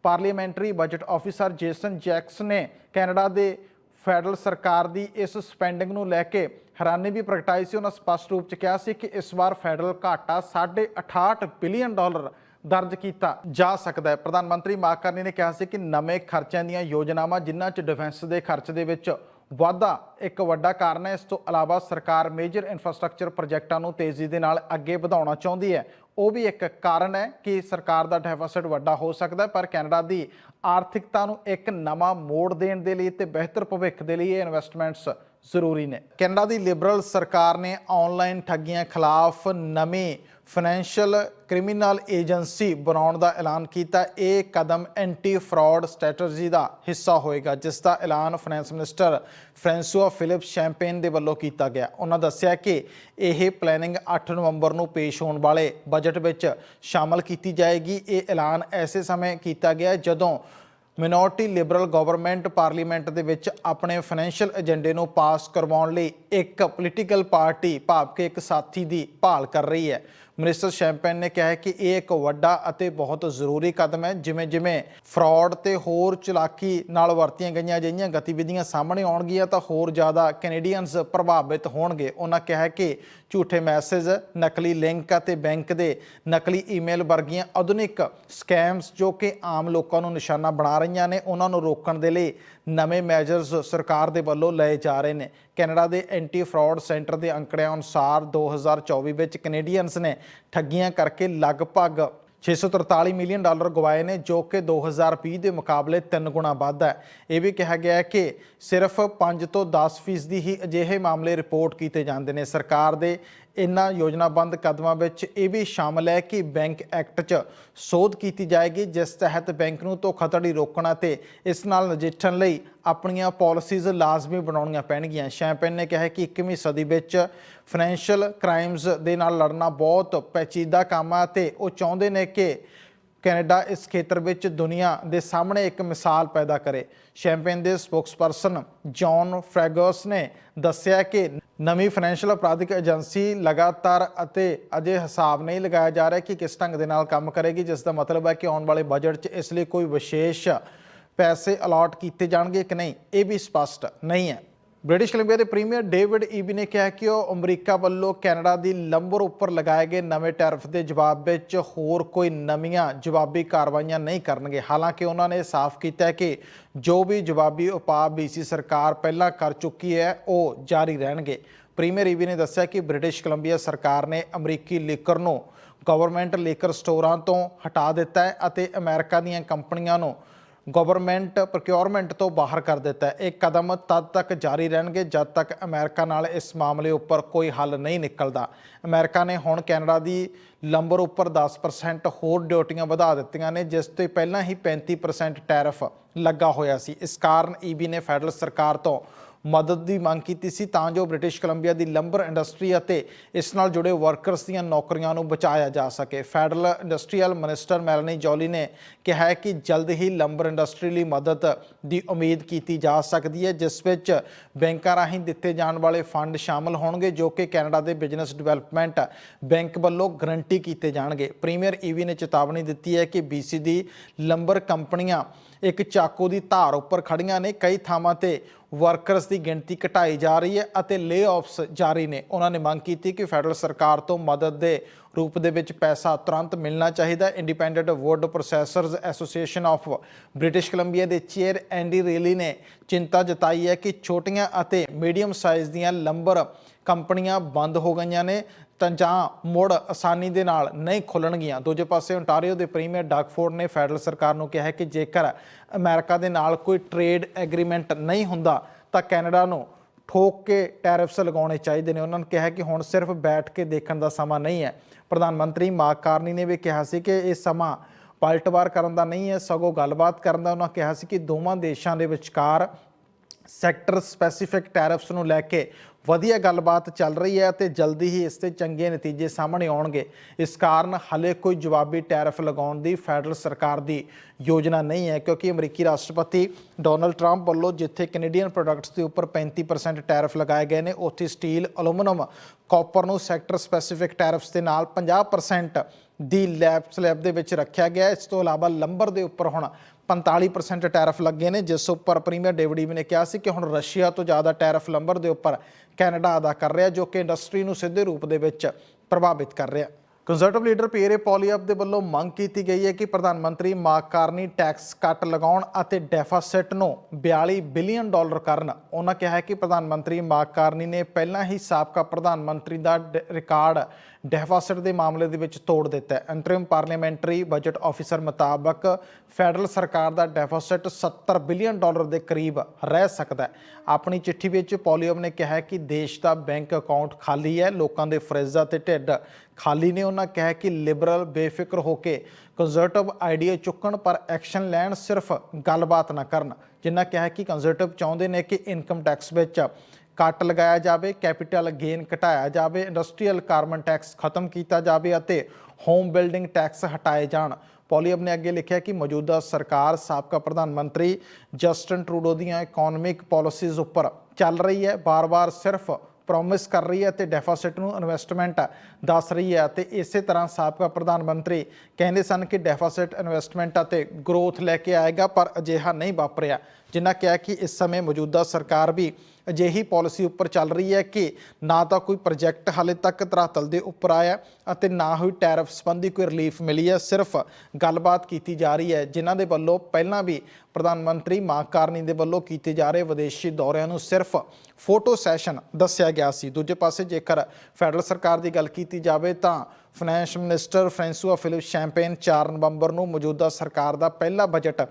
parliamentary budget officer Jason Jacques ਨੇ ਕੈਨੇਡਾ ਦੇ ਫੈਡਰਲ ਸਰਕਾਰ ਦੀ ਇਸ ਸਪੈਂਡਿੰਗ ਨੂੰ ਲੈ ਕੇ ਹੈਰਾਨੀ ਵੀ ਪ੍ਰਗਟਾਈ ਸੀ। ਉਹਨਾਂ ਸਪਸ਼ਟ ਰੂਪ ਚ ਕਿਹਾ ਸੀ ਕਿ ਇਸ ਵਾਰ ਫੈਡਰਲ ਘਾਟਾ 68 ਬਿਲੀਅਨ ਡਾਲਰ ਦਰਜ ਕੀਤਾ ਜਾ ਸਕਦਾ ਹੈ। ਪ੍ਰਧਾਨ ਮੰਤਰੀ ਮਾਕਰਨੀ ਨੇ ਕਿਹਾ ਸੀ ਕਿ ਨਵੇਂ ਖਰਚਿਆਂ ਦੀਆਂ ਯੋਜਨਾਵਾਂ ਜਿਨ੍ਹਾਂ 'ਚ ਡਿਫੈਂਸ ਦੇ ਖਰਚ ਦੇ ਵਿੱਚ ਵਾਧਾ ਇੱਕ ਵੱਡਾ ਕਾਰਨ ਹੈ, ਇਸ ਤੋਂ ਇਲਾਵਾ ਸਰਕਾਰ ਮੇਜਰ ਇਨਫਰਾਸਟ੍ਰਕਚਰ ਪ੍ਰੋਜੈਕਟਾਂ ਨੂੰ ਤੇਜ਼ੀ ਦੇ ਨਾਲ ਅੱਗੇ ਵਧਾਉਣਾ ਚਾਹੁੰਦੀ ਹੈ। ਉਹ ਵੀ ਇੱਕ ਕਾਰਨ ਹੈ ਕਿ ਸਰਕਾਰ ਦਾ ਡੈਫਿਸਿਟ ਵੱਡਾ ਹੋ ਸਕਦਾ ਹੈ, ਪਰ ਕੈਨੇਡਾ ਦੀ ਆਰਥਿਕਤਾ ਨੂੰ ਇੱਕ ਨਵਾਂ ਮੋੜ ਦੇਣ ਦੇ ਲਈ ਤੇ ਬਿਹਤਰ ਭਵਿੱਖ ਦੇ ਲਈ ਇਹ ਇਨਵੈਸਟਮੈਂਟਸ ਜ਼ਰੂਰੀ ਨੇ। ਕੈਨੇਡਾ ਦੀ ਲਿਬਰਲ ਸਰਕਾਰ ਨੇ ਆਨਲਾਈਨ ਠੱਗੀਆਂ ਖਿਲਾਫ ਨਵੀਂ ਫਾਈਨੈਂਸ਼ੀਅਲ ਕ੍ਰਿਮੀਨਲ ਏਜੰਸੀ ਬਣਾਉਣ ਦਾ ਐਲਾਨ ਕੀਤਾ। ਇਹ ਕਦਮ ਐਂਟੀ ਫਰਾਡ ਸਟ੍ਰੈਟਜੀ ਦਾ ਹਿੱਸਾ ਹੋਏਗਾ, ਜਿਸ ਦਾ ਐਲਾਨ finance minister François Philippe Champagne ਦੇ ਵੱਲੋਂ ਕੀਤਾ ਗਿਆ। ਉਹਨਾਂ ਦੱਸਿਆ ਕਿ ਇਹ ਪਲੈਨਿੰਗ 8 ਨਵੰਬਰ ਨੂੰ ਪੇਸ਼ ਹੋਣ ਵਾਲੇ ਬਜਟ ਵਿੱਚ ਸ਼ਾਮਲ ਕੀਤੀ ਜਾਏਗੀ। ਇਹ ਐਲਾਨ ਐਸੇ ਸਮੇਂ ਕੀਤਾ ਗਿਆ ਜਦੋਂ ਮਿਨੋਰਟੀ ਲਿਬਰਲ ਗਵਰਨਮੈਂਟ ਪਾਰਲੀਮੈਂਟ ਦੇ ਵਿੱਚ ਆਪਣੇ ਫਾਈਨੈਂਸ਼ੀਅਲ ਏਜੰਡੇ ਨੂੰ ਪਾਸ ਕਰਵਾਉਣ ਲਈ ਇੱਕ ਪੋਲੀਟੀਕਲ ਪਾਰਟੀ ਭਾਵ ਕਿ ਇੱਕ ਸਾਥੀ ਦੀ ਭਾਲ ਕਰ ਰਹੀ ਹੈ। ਮਿਨਿਸਟਰ ਸ਼ੈਂਪੇਨ ਨੇ ਕਿਹਾ ਹੈ ਕਿ ਇਹ ਇੱਕ ਵੱਡਾ ਅਤੇ ਬਹੁਤ ਜ਼ਰੂਰੀ ਕਦਮ ਹੈ। ਜਿਵੇਂ ਜਿਵੇਂ ਫਰਾਡ ਤੇ ਹੋਰ ਚਲਾਕੀ ਨਾਲ ਵਰਤੀਆਂ ਗਈਆਂ ਅਜਿਹੀਆਂ ਗਤੀਵਿਧੀਆਂ ਸਾਹਮਣੇ ਆਉਣਗੀਆਂ, ਤਾਂ ਹੋਰ ਜ਼ਿਆਦਾ ਕੈਨੇਡੀਅਨਸ ਪ੍ਰਭਾਵਿਤ ਹੋਣਗੇ। ਉਹਨਾਂ ਕਿਹਾ ਹੈ ਕਿ ਝੂਠੇ ਮੈਸੇਜ, ਨਕਲੀ ਲਿੰਕ ਅਤੇ ਬੈਂਕ ਦੇ ਨਕਲੀ ਈਮੇਲ ਵਰਗੀਆਂ ਆਧੁਨਿਕ ਸਕੈਮਸ ਜੋ ਕਿ ਆਮ ਲੋਕਾਂ ਨੂੰ ਨਿਸ਼ਾਨਾ ਬਣਾ ਰਹੀਆਂ ਨੇ, ਉਹਨਾਂ ਨੂੰ ਰੋਕਣ ਦੇ ਲਈ ਨਵੇਂ ਮੈਜਰਸ ਸਰਕਾਰ ਦੇ ਵੱਲੋਂ ਲਏ ਜਾ ਰਹੇ ਨੇ। ਕੈਨੇਡਾ ਦੇ ਐਂਟੀ ਫਰਾਡ ਸੈਂਟਰ ਦੇ ਅੰਕੜਿਆਂ ਅਨੁਸਾਰ 2024 ਵਿੱਚ ਕੈਨੇਡੀਅਨਸ ਨੇ ਠੱਗੀਆਂ ਕਰਕੇ ਲਗਭਗ 643 ਮਿਲੀਅਨ ਡਾਲਰ ਗਵਾਏ ਨੇ, ਜੋ ਕਿ 2020 ਦੇ ਮੁਕਾਬਲੇ 3 ਗੁਣਾ ਵੱਧ ਹੈ। ਇਹ ਵੀ ਕਿਹਾ ਗਿਆ ਹੈ ਕਿ ਸਿਰਫ 5 ਤੋਂ 10 ਫੀਸਦੀ ਹੀ ਅਜਿਹੇ ਮਾਮਲੇ ਰਿਪੋਰਟ ਕੀਤੇ ਜਾਂਦੇ ਨੇ। ਸਰਕਾਰ ਦੇ ਇਨ੍ਹਾਂ ਯੋਜਨਾਬੰਦ ਕਦਮਾਂ ਵਿੱਚ ਇਹ ਵੀ ਸ਼ਾਮਲ ਹੈ ਕਿ ਬੈਂਕ ਐਕਟ 'ਚ ਸੋਧ ਕੀਤੀ ਜਾਏਗੀ, ਜਿਸ ਤਹਿਤ ਬੈਂਕ ਨੂੰ ਧੋਖਾਧੜੀ ਰੋਕਣ ਅਤੇ ਇਸ ਨਾਲ ਨਜਿੱਠਣ ਲਈ ਆਪਣੀਆਂ ਪਾਲਿਸੀਜ਼ ਲਾਜ਼ਮੀ ਬਣਾਉਣੀਆਂ ਪੈਣਗੀਆਂ। ਸ਼ੈਂਪੇਨ ਨੇ ਕਿਹਾ ਕਿ 21ਵੀਂ ਸਦੀ ਵਿੱਚ ਫਾਈਨੈਂਸ਼ੀਅਲ ਕ੍ਰਾਈਮਸ ਦੇ ਨਾਲ ਲੜਨਾ ਬਹੁਤ ਪੈਚੀਦਾ ਕੰਮ ਆ ਅਤੇ ਉਹ ਚਾਹੁੰਦੇ ਨੇ ਕਿ ਕੈਨੇਡਾ ਇਸ ਖੇਤਰ ਵਿੱਚ ਦੁਨੀਆ ਦੇ ਸਾਹਮਣੇ ਇੱਕ ਮਿਸਾਲ ਪੈਦਾ ਕਰੇ। ਸ਼ੈਂਪੇਨ ਦੇ ਸਪੋਕਸਪਰਸਨ ਜੌਨ ਫ੍ਰੈਗਰਸ ਨੇ ਦੱਸਿਆ ਕਿ ਨਵੀਂ ਫਾਈਨੈਂਸ਼ੀਅਲ ਅਪਰਾਧਿਕ ਏਜੰਸੀ ਲਗਾਤਾਰ ਅਤੇ ਅਜੇ ਹਿਸਾਬ ਨਹੀਂ ਲਗਾਇਆ ਜਾ ਰਿਹਾ ਕਿ ਕਿਸ ਢੰਗ ਦੇ ਨਾਲ ਕੰਮ ਕਰੇਗੀ, ਜਿਸ ਦਾ ਮਤਲਬ ਹੈ ਕਿ ਆਉਣ ਵਾਲੇ ਬਜਟ 'ਚ ਇਸ ਲਈ ਕੋਈ ਵਿਸ਼ੇਸ਼ ਪੈਸੇ ਅਲਾਟ ਕੀਤੇ ਜਾਣਗੇ ਕਿ ਨਹੀਂ। ਇਹ ਵੀ ਸਪਸ਼ਟ ਨਹੀਂ ਹੈ। ਬ੍ਰਿਟਿਸ਼ ਕੋਲੰਬੀਆ ਦੇ ਪ੍ਰੀਮੀਅਰ ਡੇਵਿਡ ਈਬੀ ਨੇ ਕਿਹਾ ਕਿ ਉਹ ਅਮਰੀਕਾ ਵੱਲੋਂ ਕੈਨੇਡਾ ਦੀ ਲੰਬਰ ਉੱਪਰ ਲਗਾਏ ਗਏ ਨਵੇਂ ਟੈਰਿਫ ਦੇ ਜਵਾਬ ਵਿੱਚ ਹੋਰ ਕੋਈ ਨਵੀਆਂ ਜਵਾਬੀ ਕਾਰਵਾਈਆਂ ਨਹੀਂ ਕਰਨਗੇ। ਹਾਲਾਂਕਿ ਉਹਨਾਂ ਨੇ ਸਾਫ਼ ਕੀਤਾ ਕਿ ਜੋ ਵੀ ਜਵਾਬੀ ਉਪਾਅ ਬੀਸੀ ਸਰਕਾਰ ਪਹਿਲਾਂ ਕਰ ਚੁੱਕੀ ਹੈ, ਉਹ ਜਾਰੀ ਰਹਿਣਗੇ। ਪ੍ਰੀਮੀਅਰ ਈਬੀ ਨੇ ਦੱਸਿਆ ਕਿ ਬ੍ਰਿਟਿਸ਼ ਕੋਲੰਬੀਆ ਸਰਕਾਰ ਨੇ ਅਮਰੀਕੀ ਲੀਕਰ ਨੂੰ ਗਵਰਨਮੈਂਟ ਲੀਕਰ ਸਟੋਰਾਂ ਤੋਂ ਹਟਾ ਦਿੱਤਾ ਹੈ ਅਤੇ ਅਮਰੀਕਾ ਦੀਆਂ ਕੰਪਨੀਆਂ ਨੂੰ ਗਵਰਨਮੈਂਟ ਪ੍ਰੋਕਿਉਰਮੈਂਟ ਤੋਂ ਬਾਹਰ ਕਰ ਦਿੱਤਾ ਇਹ ਕਦਮ ਤਦ ਤੱਕ ਜਾਰੀ ਰਹਿਣਗੇ ਜਦ ਤੱਕ ਅਮਰੀਕਾ ਨਾਲ ਇਸ ਮਾਮਲੇ ਉੱਪਰ ਕੋਈ ਹੱਲ ਨਹੀਂ ਨਿਕਲਦਾ। ਅਮਰੀਕਾ ਨੇ ਹੁਣ ਕੈਨੇਡਾ ਦੀ ਲੰਬਰ ਉੱਪਰ 10% ਹੋਰ ਡਿਊਟੀਆਂ ਵਧਾ ਦਿੱਤੀਆਂ ਨੇ, ਜਿਸ ਤੇ ਪਹਿਲਾਂ ਹੀ 35% ਟੈਰਿਫ ਲੱਗਾ ਹੋਇਆ ਸੀ। ਇਸ ਕਾਰਨ ਈਬੀ ਨੇ ਫੈਡਰਲ ਸਰਕਾਰ ਤੋਂ ਮਦਦ ਦੀ ਮੰਗ ਕੀਤੀ ਸੀ, ਤਾਂ ਜੋ ਬ੍ਰਿਟਿਸ਼ ਕੋਲੰਬੀਆ ਦੀ ਲੰਬਰ ਇੰਡਸਟਰੀ ਅਤੇ ਇਸ ਨਾਲ ਜੁੜੇ ਵਰਕਰਸ ਦੀਆਂ ਨੌਕਰੀਆਂ ਨੂੰ ਬਚਾਇਆ ਜਾ ਸਕੇ। Federal industrial minister Melanie Joly ਨੇ ਕਿਹਾ ਹੈ ਕਿ ਜਲਦ ਹੀ ਲੰਬਰ ਇੰਡਸਟਰੀ ਲਈ ਮਦਦ ਦੀ ਉਮੀਦ ਕੀਤੀ ਜਾ ਸਕਦੀ ਹੈ, ਜਿਸ ਵਿੱਚ ਬੈਂਕਾਂ ਰਾਹੀਂ ਦਿੱਤੇ ਜਾਣ ਵਾਲੇ ਫੰਡ ਸ਼ਾਮਲ ਹੋਣਗੇ, ਜੋ ਕਿ ਕੈਨੇਡਾ ਦੇ ਬਿਜ਼ਨਸ ਡਿਵੈਲਪਮੈਂਟ ਬੈਂਕ ਵੱਲੋਂ ਗਰੰਟੀ ਕੀਤੇ ਜਾਣਗੇ। ਪ੍ਰੀਮੀਅਰ ਈਵੀ ਨੇ ਚੇਤਾਵਨੀ ਦਿੱਤੀ ਹੈ ਕਿ ਬੀਸੀ ਦੀ ਲੰਬਰ ਕੰਪਨੀਆਂ ਇੱਕ ਚਾਕੂ ਦੀ ਧਾਰ ਉੱਪਰ ਖੜੀਆਂ ਨੇ। ਕਈ ਥਾਵਾਂ ਤੇ ਵਰਕਰਸ ਦੀ ਗਿਣਤੀ ਘਟਾਈ ਜਾ ਰਹੀ ਹੈ ਅਤੇ ਲੇ-ਆਫਸ ਜਾਰੀ ਨੇ। ਉਹਨਾਂ ਨੇ ਮੰਗ ਕੀਤੀ ਕਿ ਫੈਡਰਲ ਸਰਕਾਰ ਤੋਂ ਮਦਦ ਦੇ ਰੂਪ ਦੇ ਵਿੱਚ ਪੈਸਾ ਤੁਰੰਤ ਮਿਲਣਾ ਚਾਹੀਦਾ। Independent wood processors association of British Columbia ਦੇ ਚੇਅਰ ਐਂਡੀ ਰੇਲੀ ਨੇ ਚਿੰਤਾ ਜਤਾਈ ਹੈ ਕਿ ਛੋਟੀਆਂ ਅਤੇ ਮੀਡੀਅਮ ਸਾਈਜ਼ ਦੀਆਂ ਲੰਬਰ ਕੰਪਨੀਆਂ ਬੰਦ ਹੋ ਗਈਆਂ ਨੇ। ਤਾਂ ਜਾਂ ਮੁੜ ਆਸਾਨੀ ਦੇ ਨਾਲ ਨਹੀਂ ਖੁੱਲਣਗੀਆਂ। ਦੂਜੇ ਪਾਸੇ ਓਨਟਾਰੀਓ ਦੇ ਪ੍ਰੀਮੀਅਰ ਡਾਕਫੋਰਡ ਨੇ ਫੈਡਰਲ ਸਰਕਾਰ ਨੂੰ ਕਿਹਾ ਹੈ ਕਿ ਜੇਕਰ ਅਮਰੀਕਾ ਦੇ ਨਾਲ ਕੋਈ ਟ੍ਰੇਡ ਐਗਰੀਮੈਂਟ ਨਹੀਂ ਹੁੰਦਾ, ਤਾਂ ਕੈਨੇਡਾ ਨੂੰ ਠੋਕ ਕੇ ਟੈਰਿਫਸ ਲਗਾਉਣੇ ਚਾਹੀਦੇ ਨੇ। ਉਹਨਾਂ ਨੇ ਕਿਹਾ ਕਿ ਹੁਣ ਸਿਰਫ ਬੈਠ ਕੇ ਦੇਖਣ ਦਾ ਸਮਾਂ ਨਹੀਂ ਹੈ। ਪ੍ਰਧਾਨ ਮੰਤਰੀ ਮਾਰਕ ਕਾਰਨੀ ਨੇ ਵੀ ਕਿਹਾ ਸੀ ਕਿ ਇਹ ਸਮਾਂ ਪਲਟਵਾਰ ਕਰਨ ਦਾ ਨਹੀਂ ਹੈ, ਸਗੋਂ ਗੱਲਬਾਤ ਕਰਨ ਦਾ ਉਹਨਾਂ ਕਿਹਾ ਸੀ ਕਿ ਦੋਵਾਂ ਦੇਸ਼ਾਂ ਦੇ ਵਿਚਕਾਰ ਸੈਕਟਰ ਸਪੈਸੀਫਿਕ ਟੈਰਿਫਸ ਨੂੰ ਲੈ ਕੇ ਵਧੀਆ ਗੱਲਬਾਤ ਚੱਲ ਰਹੀ ਹੈ ਤੇ ਜਲਦੀ ਹੀ ਇਸ ਤੇ ਚੰਗੇ ਨਤੀਜੇ ਸਾਹਮਣੇ ਆਉਣਗੇ। ਇਸ ਕਾਰਨ ਹਲੇ ਕੋਈ ਜਵਾਬੀ ਟੈਰਿਫ ਲਗਾਉਣ ਦੀ ਫੈਡਰਲ ਸਰਕਾਰ ਦੀ ਯੋਜਨਾ ਨਹੀਂ ਹੈ, ਕਿਉਂਕਿ ਅਮਰੀਕੀ ਰਾਸ਼ਟਰਪਤੀ ਡੋਨਲਡ ਟਰੰਪ ਵੱਲੋਂ ਜਿੱਥੇ ਕੈਨੇਡੀਅਨ ਪ੍ਰੋਡਕਟਸ ਦੇ ਉੱਪਰ 35% ਟੈਰਿਫ ਲਗਾਏ ਗਏ ਨੇ, ਉੱਥੇ ਸਟੀਲ ਐਲੂਮੀਨੀਅਮ ਕਾਪਰ ਨੂੰ ਸੈਕਟਰ ਸਪੈਸੀਫਿਕ ਟੈਰਿਫਸ ਦੇ ਨਾਲ 50% ਦੀ ਲੈਬ ਸਲੈਬ ਦੇ ਵਿੱਚ ਰੱਖਿਆ ਗਿਆ ਇਸ ਤੋਂ ਇਲਾਵਾ ਲੰਬਰ ਦੇ ਉੱਪਰ ਹੁਣ 45% ਟੈਰਫ ਲੱਗੇ ਨੇ, ਜਿਸ ਉੱਪਰ ਪ੍ਰੀਮੀਅਰ ਡੇਵਿਡ ਨੇ ਕਿਹਾ ਸੀ ਕਿ ਹੁਣ ਰਸ਼ੀਆ ਤੋਂ ਜ਼ਿਆਦਾ ਟੈਰਫ ਲੰਬਰ ਦੇ ਉੱਪਰ ਕੈਨੇਡਾ ਅਦਾ ਕਰ ਰਿਹਾ, ਜੋ ਕਿ ਇੰਡਸਟਰੀ ਨੂੰ ਸਿੱਧੇ ਰੂਪ ਦੇ ਵਿੱਚ ਪ੍ਰਭਾਵਿਤ ਕਰ ਰਿਹਾ। ਕੰਜ਼ਰਵੇਟਿਵ ਲੀਡਰ ਪੀਅਰੇ ਪੋਲੀਅਪ ਦੇ ਵੱਲੋਂ ਮੰਗ ਕੀਤੀ ਗਈ ਹੈ ਕਿ ਪ੍ਰਧਾਨ ਮੰਤਰੀ ਮਾਰਕ ਕਾਰਨੀ ਟੈਕਸ ਕੱਟ ਲਗਾਉਣ ਅਤੇ ਡੈਫਾਸਿਟ ਨੂੰ 42 ਬਿਲੀਅਨ ਡਾਲਰ ਕਰਨ। ਉਹਨਾਂ ਕਿਹਾ ਹੈ ਕਿ ਪ੍ਰਧਾਨ ਮੰਤਰੀ ਮਾਰਕ ਕਾਰਨੀ ਨੇ ਪਹਿਲਾਂ ਹੀ ਸਾਬਕਾ ਪ੍ਰਧਾਨ ਮੰਤਰੀ ਦਾ ਡ- ਰਿਕਾਰਡ ਡੈਫਾਸਿਟ ਦੇ ਮਾਮਲੇ ਦੇ ਵਿੱਚ ਤੋੜ ਦਿੱਤਾ ਅੰਤਰਿਮ ਪਾਰਲੀਮੈਂਟਰੀ ਬਜਟ ਆਫੀਸਰ ਮੁਤਾਬਕ ਫੈਡਰਲ ਸਰਕਾਰ ਦਾ ਡੈਫਾਸਿਟ 70 ਬਿਲੀਅਨ ਡਾਲਰ ਦੇ ਕਰੀਬ ਰਹਿ ਸਕਦਾ ਹੈ। ਆਪਣੀ ਚਿੱਠੀ ਵਿੱਚ ਪੋਲੀਅਮ ਨੇ ਕਿਹਾ ਕਿ ਦੇਸ਼ ਦਾ ਬੈਂਕ ਅਕਾਊਂਟ ਖਾਲੀ ਹੈ, ਲੋਕਾਂ ਦੇ ਫਰਿੱਜਾਂ ਅਤੇ ਢਿੱਡ ਖਾਲੀ ਨੇ ਉਹਨਾਂ ਕਿਹਾ ਕਿ ਲਿਬਰਲ ਬੇਫਿਕਰ ਹੋ ਕੇ ਕੰਜ਼ਰਵੇਟਿਵ ਆਈਡੀਆ ਚੁੱਕਣ ਪਰ ਐਕਸ਼ਨ ਲੈਣ ਸਿਰਫ ਗੱਲਬਾਤ ਨਾ ਕਰਨ। ਜਿੰਨਾ ਕਿਹਾ ਕਿ ਕੰਜ਼ਰਵੇਟਿਵ ਚਾਹੁੰਦੇ ਨੇ ਕਿ ਇਨਕਮ ਟੈਕਸ ਵਿੱਚ ਕੱਟ ਲਗਾਇਆ ਜਾਵੇ ਕੈਪੀਟਲ ਗੇਨ ਘਟਾਇਆ ਜਾਵੇ ਇੰਡਸਟਰੀਅਲ ਕਾਰਬਨ ਟੈਕਸ ਖਤਮ ਕੀਤਾ ਜਾਵੇ ਅਤੇ ਹੋਮ ਬਿਲਡਿੰਗ ਟੈਕਸ ਹਟਾਏ ਜਾਣ। ਪੋਲੀਅਬ ਨੇ ਅੱਗੇ ਲਿਖਿਆ ਕਿ ਮੌਜੂਦਾ ਸਰਕਾਰ, ਸਾਬਕਾ ਪ੍ਰਧਾਨ ਮੰਤਰੀ ਜਸਟਨ ਟਰੂਡੋ ਦੀਆਂ ਇਕਨੋਮਿਕ ਪਾਲਿਸੀਜ਼ ਉੱਪਰ ਚੱਲ ਰਹੀ ਹੈ। ਬਾਰ-ਬਾਰ ਸਿਰਫ ਪ੍ਰੋਮਿਸ ਕਰ ਰਹੀ ਹੈ ਤੇ ਡੈਫਾਸਿਟ ਨੂੰ ਇਨਵੈਸਟਮੈਂਟ ਦੱਸ ਰਹੀ ਹੈ ਤੇ ਇਸੇ ਤਰ੍ਹਾਂ ਸਾਬਕਾ ਪ੍ਰਧਾਨ ਮੰਤਰੀ ਕਹਿੰਦੇ ਸਨ ਕਿ ਡੈਫਾਸਿਟ ਇਨਵੈਸਟਮੈਂਟ ਅਤੇ ਗਰੋਥ ਲੈ ਕੇ ਆਏਗਾ ਪਰ ਅਜਿਹਾ ਨਹੀਂ ਵਾਪਰਿਆ। ਜਿਨ੍ਹਾਂ ਕਿਹਾ ਕਿ ਇਸ ਸਮੇਂ ਮੌਜੂਦਾ ਸਰਕਾਰ ਵੀ ਅਜਿਹੀ ਪਾਲਿਸੀ ਉੱਪਰ ਚੱਲ ਰਹੀ ਹੈ ਕਿ ਨਾ ਤਾਂ ਕੋਈ ਪ੍ਰੋਜੈਕਟ ਹਾਲੇ ਤੱਕ ਧਰਾਤਲ ਦੇ ਉੱਪਰ ਆਇਆ ਅਤੇ ਨਾ ਹੀ ਟੈਰਿਫ ਸੰਬੰਧੀ ਕੋਈ ਰਿਲੀਫ ਮਿਲੀ ਹੈ। ਸਿਰਫ ਗੱਲਬਾਤ ਕੀਤੀ ਜਾ ਰਹੀ ਹੈ, ਜਿਨ੍ਹਾਂ ਦੇ ਵੱਲੋਂ ਪਹਿਲਾਂ ਵੀ ਪ੍ਰਧਾਨ ਮੰਤਰੀ ਮਾਰਕ ਕਾਰਨੀ ਦੇ ਵੱਲੋਂ ਕੀਤੇ ਜਾ ਰਹੇ ਵਿਦੇਸ਼ੀ ਦੌਰਿਆਂ ਨੂੰ ਸਿਰਫ ਫੋਟੋ ਸੈਸ਼ਨ ਦੱਸਿਆ ਗਿਆ ਸੀ। ਦੂਜੇ ਪਾਸੇ ਜੇਕਰ ਫੈਡਰਲ ਸਰਕਾਰ ਦੀ ਗੱਲ ਕੀਤੀ ਜਾਵੇ ਤਾਂ finance minister François Philippe Champagne 4 ਨਵੰਬਰ ਨੂੰ ਮੌਜੂਦਾ ਸਰਕਾਰ ਦਾ ਪਹਿਲਾ ਬਜਟ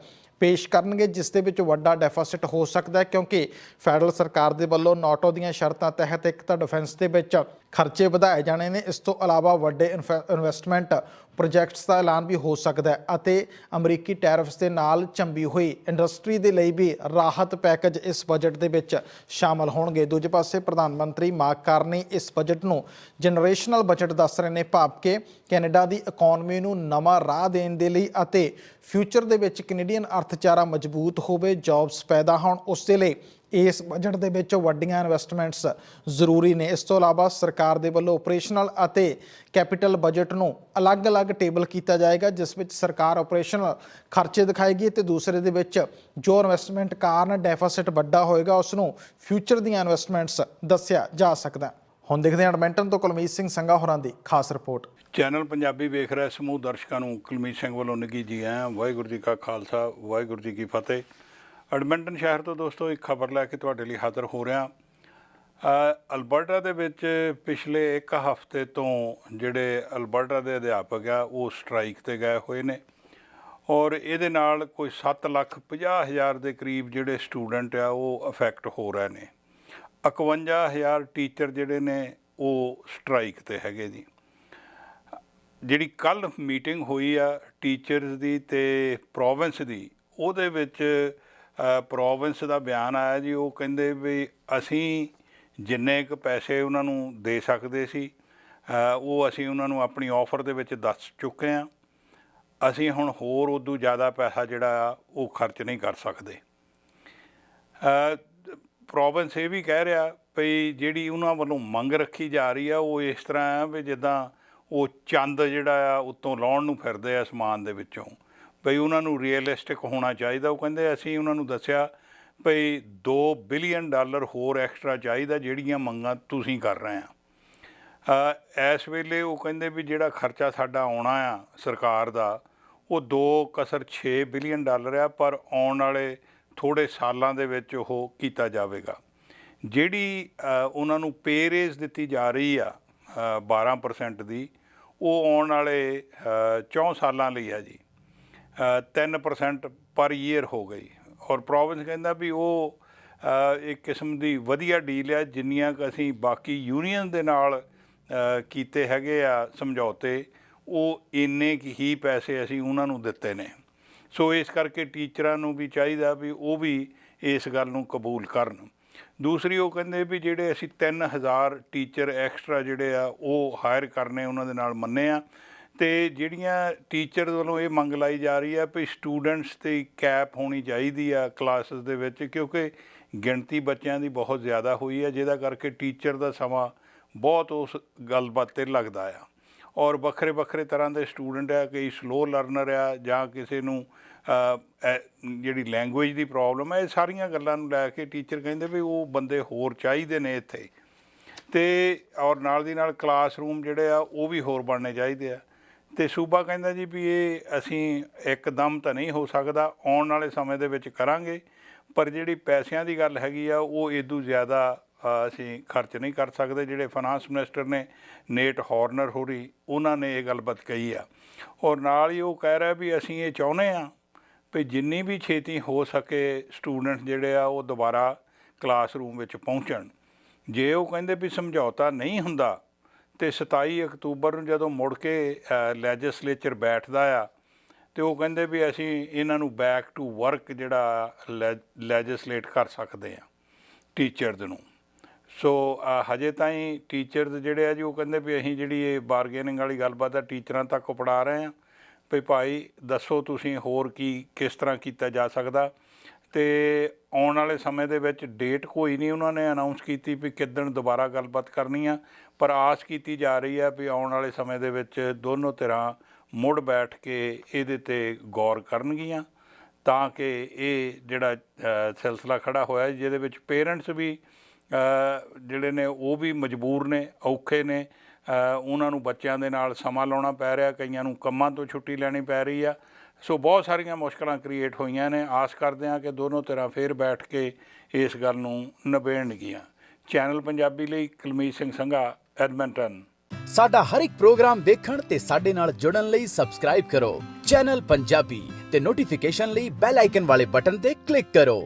ਪੇਸ਼ ਕਰਨਗੇ, ਜਿਸ ਦੇ ਵਿੱਚ ਵੱਡਾ ਡੈਫਾਸਿਟ ਹੋ ਸਕਦਾ ਹੈ, ਕਿਉਂਕਿ ਫੈਡਰਲ ਸਰਕਾਰ ਦੇ ਵੱਲੋਂ ਨਾਟੋ ਦੀਆਂ ਸ਼ਰਤਾਂ ਤਹਿਤ ਇੱਕ ਤਾਂ ਡਿਫੈਂਸ ਦੇ ਵਿੱਚ ਖਰਚੇ ਵਧਾਏ ਜਾਣੇ ਨੇ, ਇਸ ਤੋਂ ਇਲਾਵਾ ਵੱਡੇ ਇਨਫੈ- ਇਨਵੈਸਟਮੈਂਟ ਪ੍ਰੋਜੈਕਟਸ ਦਾ ਐਲਾਨ ਵੀ ਹੋ ਸਕਦਾ ਹੈ ਅਤੇ ਅਮਰੀਕੀ ਟੈਰਿਫਸ ਦੇ ਨਾਲ ਚੰਬੀ ਹੋਈ ਇੰਡਸਟਰੀ ਦੇ ਲਈ ਵੀ ਰਾਹਤ ਪੈਕੇਜ ਇਸ ਬਜਟ ਦੇ ਵਿੱਚ ਸ਼ਾਮਲ ਹੋਣਗੇ। ਦੂਜੇ ਪਾਸੇ ਪ੍ਰਧਾਨ ਮੰਤਰੀ ਮਾਰਕ ਕਾਰਨੀ ਇਸ ਬਜਟ ਨੂੰ ਜਨਰੇਸ਼ਨਲ ਬਜਟ ਦੱਸ ਰਹੇ ਨੇ, ਭਾਵ ਕਿ ਕੈਨੇਡਾ ਦੀ ਇਕਨੋਮੀ ਨੂੰ ਨਵਾਂ ਰਾਹ ਦੇਣ ਦੇ ਲਈ ਅਤੇ ਫਿਊਚਰ ਦੇ ਵਿੱਚ ਕੈਨੇਡੀਅਨ ਅਰਥਚਾਰਾ ਮਜ਼ਬੂਤ ਹੋਵੇ, ਜੌਬਸ ਪੈਦਾ ਹੋਣ ਉਸ ਦੇ ਲਈ ਇਸ ਬਜਟ ਦੇ ਵਿੱਚ ਵੱਡੀਆਂ ਇਨਵੈਸਟਮੈਂਟਸ ਜ਼ਰੂਰੀ ਨੇ। ਇਸ ਤੋਂ ਇਲਾਵਾ ਸਰਕਾਰ ਦੇ ਵੱਲੋਂ ਆਪਰੇਸ਼ਨਲ ਅਤੇ ਕੈਪੀਟਲ ਬਜਟ ਨੂੰ ਅਲੱਗ-ਅਲੱਗ ਟੇਬਲ ਕੀਤਾ ਜਾਏਗਾ, ਜਿਸ ਵਿੱਚ ਸਰਕਾਰ ਆਪਰੇਸ਼ਨਲ ਖਰਚੇ ਦਿਖਾਏਗੀ ਤੇ ਦੂਸਰੇ ਦੇ ਵਿੱਚ ਜੋ ਇਨਵੈਸਟਮੈਂਟ ਕਾਰਨ ਡੈਫਿਸਿਟ ਵੱਡਾ ਹੋਏਗਾ ਉਸ ਨੂੰ ਫਿਊਚਰ ਦੀਆਂ ਇਨਵੈਸਟਮੈਂਟਸ ਦੱਸਿਆ ਜਾ ਸਕਦਾ। ਹੁਣ ਦੇਖਦੇ ਹਾਂ ਐਡਮਿੰਟਨ ਤੋਂ ਕੁਲਮੀਤ ਸਿੰਘ ਸੰਘਾ ਹੋਰਾਂ ਦੀ ਖਾਸ ਰਿਪੋਰਟ ਚੈਨਲ ਪੰਜਾਬੀ ਵੇਖ ਰਿਹਾ ਸਮੂਹ ਦਰਸ਼ਕਾਂ ਨੂੰ। ਕੁਲਮੀਤ ਸਿੰਘ ਵੱਲੋਂ ਨਿੱਘੀ ਜੀ ਆਇਆਂ। ਵਾਹਿਗੁਰੂ ਜੀ ਕਾ ਖਾਲਸਾ, ਵਾਹਿਗੁਰੂ ਜੀ ਕੀ ਫਤਿਹ। ਐਡਮਿੰਟਨ ਸ਼ਹਿਰ ਤੋਂ ਦੋਸਤੋ ਇੱਕ ਖਬਰ ਲੈ ਕੇ ਤੁਹਾਡੇ ਲਈ ਹਾਜ਼ਰ ਹੋ ਰਿਹਾ। ਅ, ਅਲਬਰਟਾ ਦੇ ਵਿੱਚ ਪਿਛਲੇ ਇੱਕ ਹਫ਼ਤੇ ਤੋਂ ਜਿਹੜੇ ਅਲਬਰਟਾ ਦੇ ਅਧਿਆਪਕ ਆ ਉਹ ਸਟ੍ਰਾਈਕ ਤੇ ਗਏ ਹੋਏ ਨੇ। ਔਰ ਇਹਦੇ ਨਾਲ ਕੋਈ 7 ਲੱਖ 50 ਹਜ਼ਾਰ ਦੇ ਕਰੀਬ ਜਿਹੜੇ ਸਟੂਡੈਂਟ ਆ ਉਹ ਅਫੈਕਟ ਹੋ ਰਹੇ ਨੇ। 51000 ਟੀਚਰ ਜਿਹੜੇ ਨੇ ਉਹ ਸਟ੍ਰਾਈਕ ਤੇ ਹੈਗੇ ਜੀ। ਜਿਹੜੀ ਕੱਲ ਮੀਟਿੰਗ ਹੋਈ ਆ ਟੀਚਰਸ ਦੀ ਤੇ ਪ੍ਰੋਵਿੰਸ ਦੀ ਉਹਦੇ ਵਿੱਚ ਪ੍ਰੋਵਿੰਸ ਦਾ ਬਿਆਨ ਆਇਆ ਜੀ, ਉਹ ਕਹਿੰਦੇ ਵੀ ਅਸੀਂ ਜਿੰਨੇ ਕੁ ਪੈਸੇ ਉਹਨਾਂ ਨੂੰ ਦੇ ਸਕਦੇ ਸੀ ਉਹ ਅਸੀਂ ਉਹਨਾਂ ਨੂੰ ਆਪਣੀ ਆਫਰ ਦੇ ਵਿੱਚ ਦੱਸ ਚੁੱਕੇ ਆ ਅਸੀਂ ਹੁਣ ਹੋਰ ਉਦੋਂ ਜ਼ਿਆਦਾ ਪੈਸਾ ਜਿਹੜਾ ਆ, ਉਹ ਖਰਚ ਨਹੀਂ ਕਰ ਸਕਦੇ। ਪ੍ਰੋਵਿੰਸ ਇਹ ਵੀ ਕਹਿ ਰਿਹਾ ਵੀ ਜਿਹੜੀ ਉਹਨਾਂ ਵੱਲੋਂ ਮੰਗ ਰੱਖੀ ਜਾ ਰਹੀ ਆ, ਉਹ ਇਸ ਤਰ੍ਹਾਂ ਆ ਵੀ ਜਿੱਦਾਂ ਉਹ ਚੰਦ ਜਿਹੜਾ ਆ, ਉੱਤੋਂ ਲਾਉਣ ਨੂੰ ਫਿਰਦੇ ਆ ਅਸਮਾਨ ਦੇ ਵਿੱਚੋਂ। ਵੀ ਉਹਨਾਂ ਨੂੰ ਰੀਅਲਿਸਟਿਕ ਹੋਣਾ ਚਾਹੀਦਾ। ਉਹ ਕਹਿੰਦੇ ਅਸੀਂ ਉਹਨਾਂ ਨੂੰ ਦੱਸਿਆ ਵੀ 2 ਬਿਲੀਅਨ ਡਾਲਰ ਹੋਰ ਐਕਸਟਰਾ ਚਾਹੀਦਾ ਜਿਹੜੀਆਂ ਮੰਗਾਂ ਤੁਸੀਂ ਕਰ ਰਹੇ ਆ। ਇਸ ਵੇਲੇ ਉਹ ਕਹਿੰਦੇ ਵੀ ਜਿਹੜਾ ਖਰਚਾ ਸਾਡਾ ਆਉਣਾ ਆ ਸਰਕਾਰ ਦਾ ਉਹ 2 ਕਸਰ 6 ਬਿਲੀਅਨ ਡਾਲਰ ਆ ਪਰ ਆਉਣ ਵਾਲੇ ਥੋੜੇ ਸਾਲਾਂ ਦੇ ਵਿੱਚ ਉਹ ਕੀਤਾ ਜਾਵੇਗਾ। ਜਿਹੜੀ ਉਹਨਾਂ ਨੂੰ ਪੇ ਰੇਜ਼ ਦਿੱਤੀ ਜਾ ਰਹੀ ਆ ਅ, 12% ਦੀ ਉਹ ਆਉਣ ਵਾਲੇ ਅ, 4 ਸਾਲਾਂ ਲਈ ਆ ਜੀ। 3% ਪਰ ਈਅਰ ਹੋ ਗਈ। ਔਰ ਪ੍ਰੋਵਿੰਸ ਕਹਿੰਦਾ ਵੀ ਉਹ ਇੱਕ ਕਿਸਮ ਦੀ ਵਧੀਆ ਡੀਲ ਆ, ਜਿੰਨੀਆਂ ਕੁ ਅਸੀਂ ਬਾਕੀ ਯੂਨੀਅਨ ਦੇ ਨਾਲ ਕੀਤੇ ਹੈਗੇ ਆ ਸਮਝੌਤੇ, ਉਹ ਇੰਨੇ ਕੁ ਹੀ ਪੈਸੇ ਅਸੀਂ ਉਹਨਾਂ ਨੂੰ ਦਿੱਤੇ ਨੇ। ਸੋ ਇਸ ਕਰਕੇ ਟੀਚਰਾਂ ਨੂੰ ਵੀ ਚਾਹੀਦਾ ਵੀ ਉਹ ਵੀ ਇਸ ਗੱਲ ਨੂੰ ਕਬੂਲ ਕਰਨ। ਦੂਸਰੀ ਉਹ ਕਹਿੰਦੇ ਵੀ ਜਿਹੜੇ ਅਸੀਂ 3000 ਟੀਚਰ ਐਕਸਟਰਾ ਜਿਹੜੇ ਆ, ਉਹ ਹਾਇਰ ਕਰਨੇ ਉਹਨਾਂ ਦੇ ਨਾਲ ਮੰਨੇ ਆ। ਤੇ ਜਿਹੜੀਆਂ ਟੀਚਰ ਵੱਲੋਂ ਇਹ ਮੰਗ ਲਾਈ ਜਾ ਰਹੀ ਆ ਵੀ ਸਟੂਡੈਂਟਸ ਤੇ ਕੈਪ ਹੋਣੀ ਚਾਹੀਦੀ ਆ ਕਲਾਸਿਸ ਦੇ ਵਿੱਚ ਕਿਉਂਕਿ ਗਿਣਤੀ ਬੱਚਿਆਂ ਦੀ ਬਹੁਤ ਜ਼ਿਆਦਾ ਹੋਈ ਆ ਜਿਹਦਾ ਕਰਕੇ ਟੀਚਰ ਦਾ ਸਮਾਂ ਬਹੁਤ ਉਸ ਗੱਲਬਾਤ ਤੇ ਲੱਗਦਾ ਆ। ਔਰ ਵੱਖਰੇ ਵੱਖਰੇ ਤਰ੍ਹਾਂ ਦੇ ਸਟੂਡੈਂਟ ਆ ਕਈ ਸਲੋ ਲਰਨਰ ਆ ਜਾਂ ਕਿਸੇ ਨੂੰ ਐ, ਜਿਹੜੀ ਲੈਂਗੁਏਜ ਦੀ ਪ੍ਰੋਬਲਮ ਹੈ ਇਹ ਸਾਰੀਆਂ ਗੱਲਾਂ ਨੂੰ ਲੈ ਕੇ ਟੀਚਰ ਕਹਿੰਦੇ ਵੀ ਉਹ ਬੰਦੇ ਹੋਰ ਚਾਹੀਦੇ ਨੇ ਇੱਥੇ। ਤੇ ਔਰ ਨਾਲ ਦੀ ਨਾਲ ਕਲਾਸਰੂਮ ਜਿਹੜੇ ਆ ਉਹ ਵੀ ਹੋਰ ਬਣਨੇ ਚਾਹੀਦੇ ਆ। ਤੇ ਸੂਬਾ ਕਹਿੰਦਾ ਜੀ ਵੀ ਇਹ ਅਸੀਂ ਇੱਕਦਮ ਤਾਂ ਨਹੀਂ ਹੋ ਸਕਦਾ, ਆਉਣ ਵਾਲੇ ਸਮੇਂ ਦੇ ਵਿੱਚ ਕਰਾਂਗੇ, ਪਰ ਜਿਹੜੀ ਪੈਸਿਆਂ ਦੀ ਗੱਲ ਹੈਗੀ ਆ, ਉਹ ਇਦੋਂ ਜ਼ਿਆਦਾ ਅਸੀਂ ਖਰਚ ਨਹੀਂ ਕਰ ਸਕਦੇ। ਜਿਹੜੇ ਫਾਈਨਾਂਸ ਮਿਨਿਸਟਰ ਨੇ ਨੇਟ ਹਾਰਨਰ ਹੋਰੀ, ਉਹਨਾਂ ਨੇ ਇਹ ਗੱਲਬਾਤ ਕਹੀ ਆ। ਔਰ ਨਾਲ ਹੀ ਉਹ ਕਹਿ ਰਿਹਾ ਵੀ ਅਸੀਂ ਇਹ ਚਾਹੁੰਦੇ ਆ ਵੀ ਜਿੰਨੀ ਵੀ ਛੇਤੀ ਹੋ ਸਕੇ ਸਟੂਡੈਂਟ ਜਿਹੜੇ ਆ, ਉਹ ਦੁਬਾਰਾ ਕਲਾਸਰੂਮ ਵਿੱਚ ਪਹੁੰਚਣ। ਜੇ ਉਹ ਕਹਿੰਦੇ ਵੀ ਸਮਝੌਤਾ ਨਹੀਂ ਹੁੰਦਾ ਤੇ 27 ਅਕਤੂਬਰ ਨੂੰ ਜਦੋਂ ਮੁੜ ਕੇ ਲੈਜਿਸਲੇਚਰ ਬੈਠਦਾ ਆ, ਤੇ ਉਹ ਕਹਿੰਦੇ ਵੀ ਅਸੀਂ ਇਹਨਾਂ ਨੂੰ ਬੈਕ ਟੂ ਵਰਕ ਜਿਹੜਾ ਲੈਜਿਸਲੇਟ ਕਰ ਸਕਦੇ ਆ ਟੀਚਰਸ ਨੂੰ। ਸੋ ਹਜੇ ਤਾਈਂ ਟੀਚਰਸ ਜਿਹੜੇ ਆ ਜੀ, ਉਹ ਕਹਿੰਦੇ ਵੀ ਅਸੀਂ ਜਿਹੜੀ ਇਹ ਬਾਰਗੇਨਿੰਗ ਵਾਲੀ ਗੱਲਬਾਤ ਆ ਟੀਚਰਾਂ ਤੱਕ ਪੜਾ ਰਹੇ ਆ, ਵੀ ਭਾਈ ਦੱਸੋ ਤੁਸੀਂ ਹੋਰ ਕੀ, ਕਿਸ ਤਰ੍ਹਾਂ ਕੀਤਾ ਜਾ ਸਕਦਾ। ਤੇ ਆਉਣ ਵਾਲੇ ਸਮੇਂ ਦੇ ਵਿੱਚ ਡੇਟ ਕੋਈ ਨਹੀਂ ਉਹਨਾਂ ਨੇ ਅਨਾਉਂਸ ਕੀਤੀ ਵੀ ਕਿੱਦਣ ਦੁਬਾਰਾ ਗੱਲਬਾਤ ਕਰਨੀ ਆ, ਪਰ ਆਸ ਕੀਤੀ ਜਾ ਰਹੀ ਆ ਵੀ ਆਉਣ ਵਾਲੇ ਸਮੇਂ ਦੇ ਵਿੱਚ ਦੋਨੋਂ ਧਿਰਾਂ ਮੁੜ ਬੈਠ ਕੇ ਇਹਦੇ ਤੇ ਗੌਰ ਕਰਨਗੀਆਂ, ਤਾਂ ਕਿ ਇਹ ਜਿਹੜਾ ਸਿਲਸਿਲਾ ਖੜਾ ਹੋਇਆ ਜਿਹਦੇ ਵਿੱਚ ਪੇਰੈਂਟਸ ਵੀ ਜਿਹੜੇ ਨੇ ਉਹ ਵੀ ਮਜਬੂਰ ਨੇ, ਔਖੇ ਨੇ ਉਹਨਾਂ ਨੂੰ ਬੱਚਿਆਂ ਦੇ ਨਾਲ ਸਮਾਂ ਲਾਉਣਾ ਪੈ ਰਿਹਾ, ਕਈਆਂ ਨੂੰ ਕੰਮਾਂ ਤੋਂ ਛੁੱਟੀ ਲੈਣੀ ਪੈ ਰਹੀ ਆ ਸੋ ਬਹੁਤ ਸਾਰੀਆਂ ਮੁਸ਼ਕਲਾਂ ਕ੍ਰੀਏਟ ਹੋਈਆਂ ਨੇ। ਆਸ ਕਰਦੇ ਹਾਂ ਕਿ ਦੋਨੋਂ ਤਰ੍ਹਾਂ ਫੇਰ ਬੈਠ ਕੇ ਇਸ ਗੱਲ ਨੂੰ ਨਿਬੇੜਨਗੀਆਂ। ਚੈਨਲ ਪੰਜਾਬੀ ਲਈ ਕੁਲਮੀਤ ਸਿੰਘ ਸੰਘਾ, ਐਡਮਿੰਟਨ। ਸਾਡਾ ਹਰ ਇੱਕ ਪ੍ਰੋਗਰਾਮ ਦੇਖਣ ਤੇ ਸਾਡੇ ਨਾਲ ਜੁੜਨ ਲਈ ਸਬਸਕ੍ਰਾਈਬ ਕਰੋ। ਚੈਨਲ ਪੰਜਾਬੀ ਤੇ ਨੋਟੀਫਿਕੇਸ਼ਨ ਲਈ ਬੈਲ ਆਈਕਨ ਵਾਲੇ ਬਟਨ ਤੇ ਕਲਿੱਕ ਕਰੋ।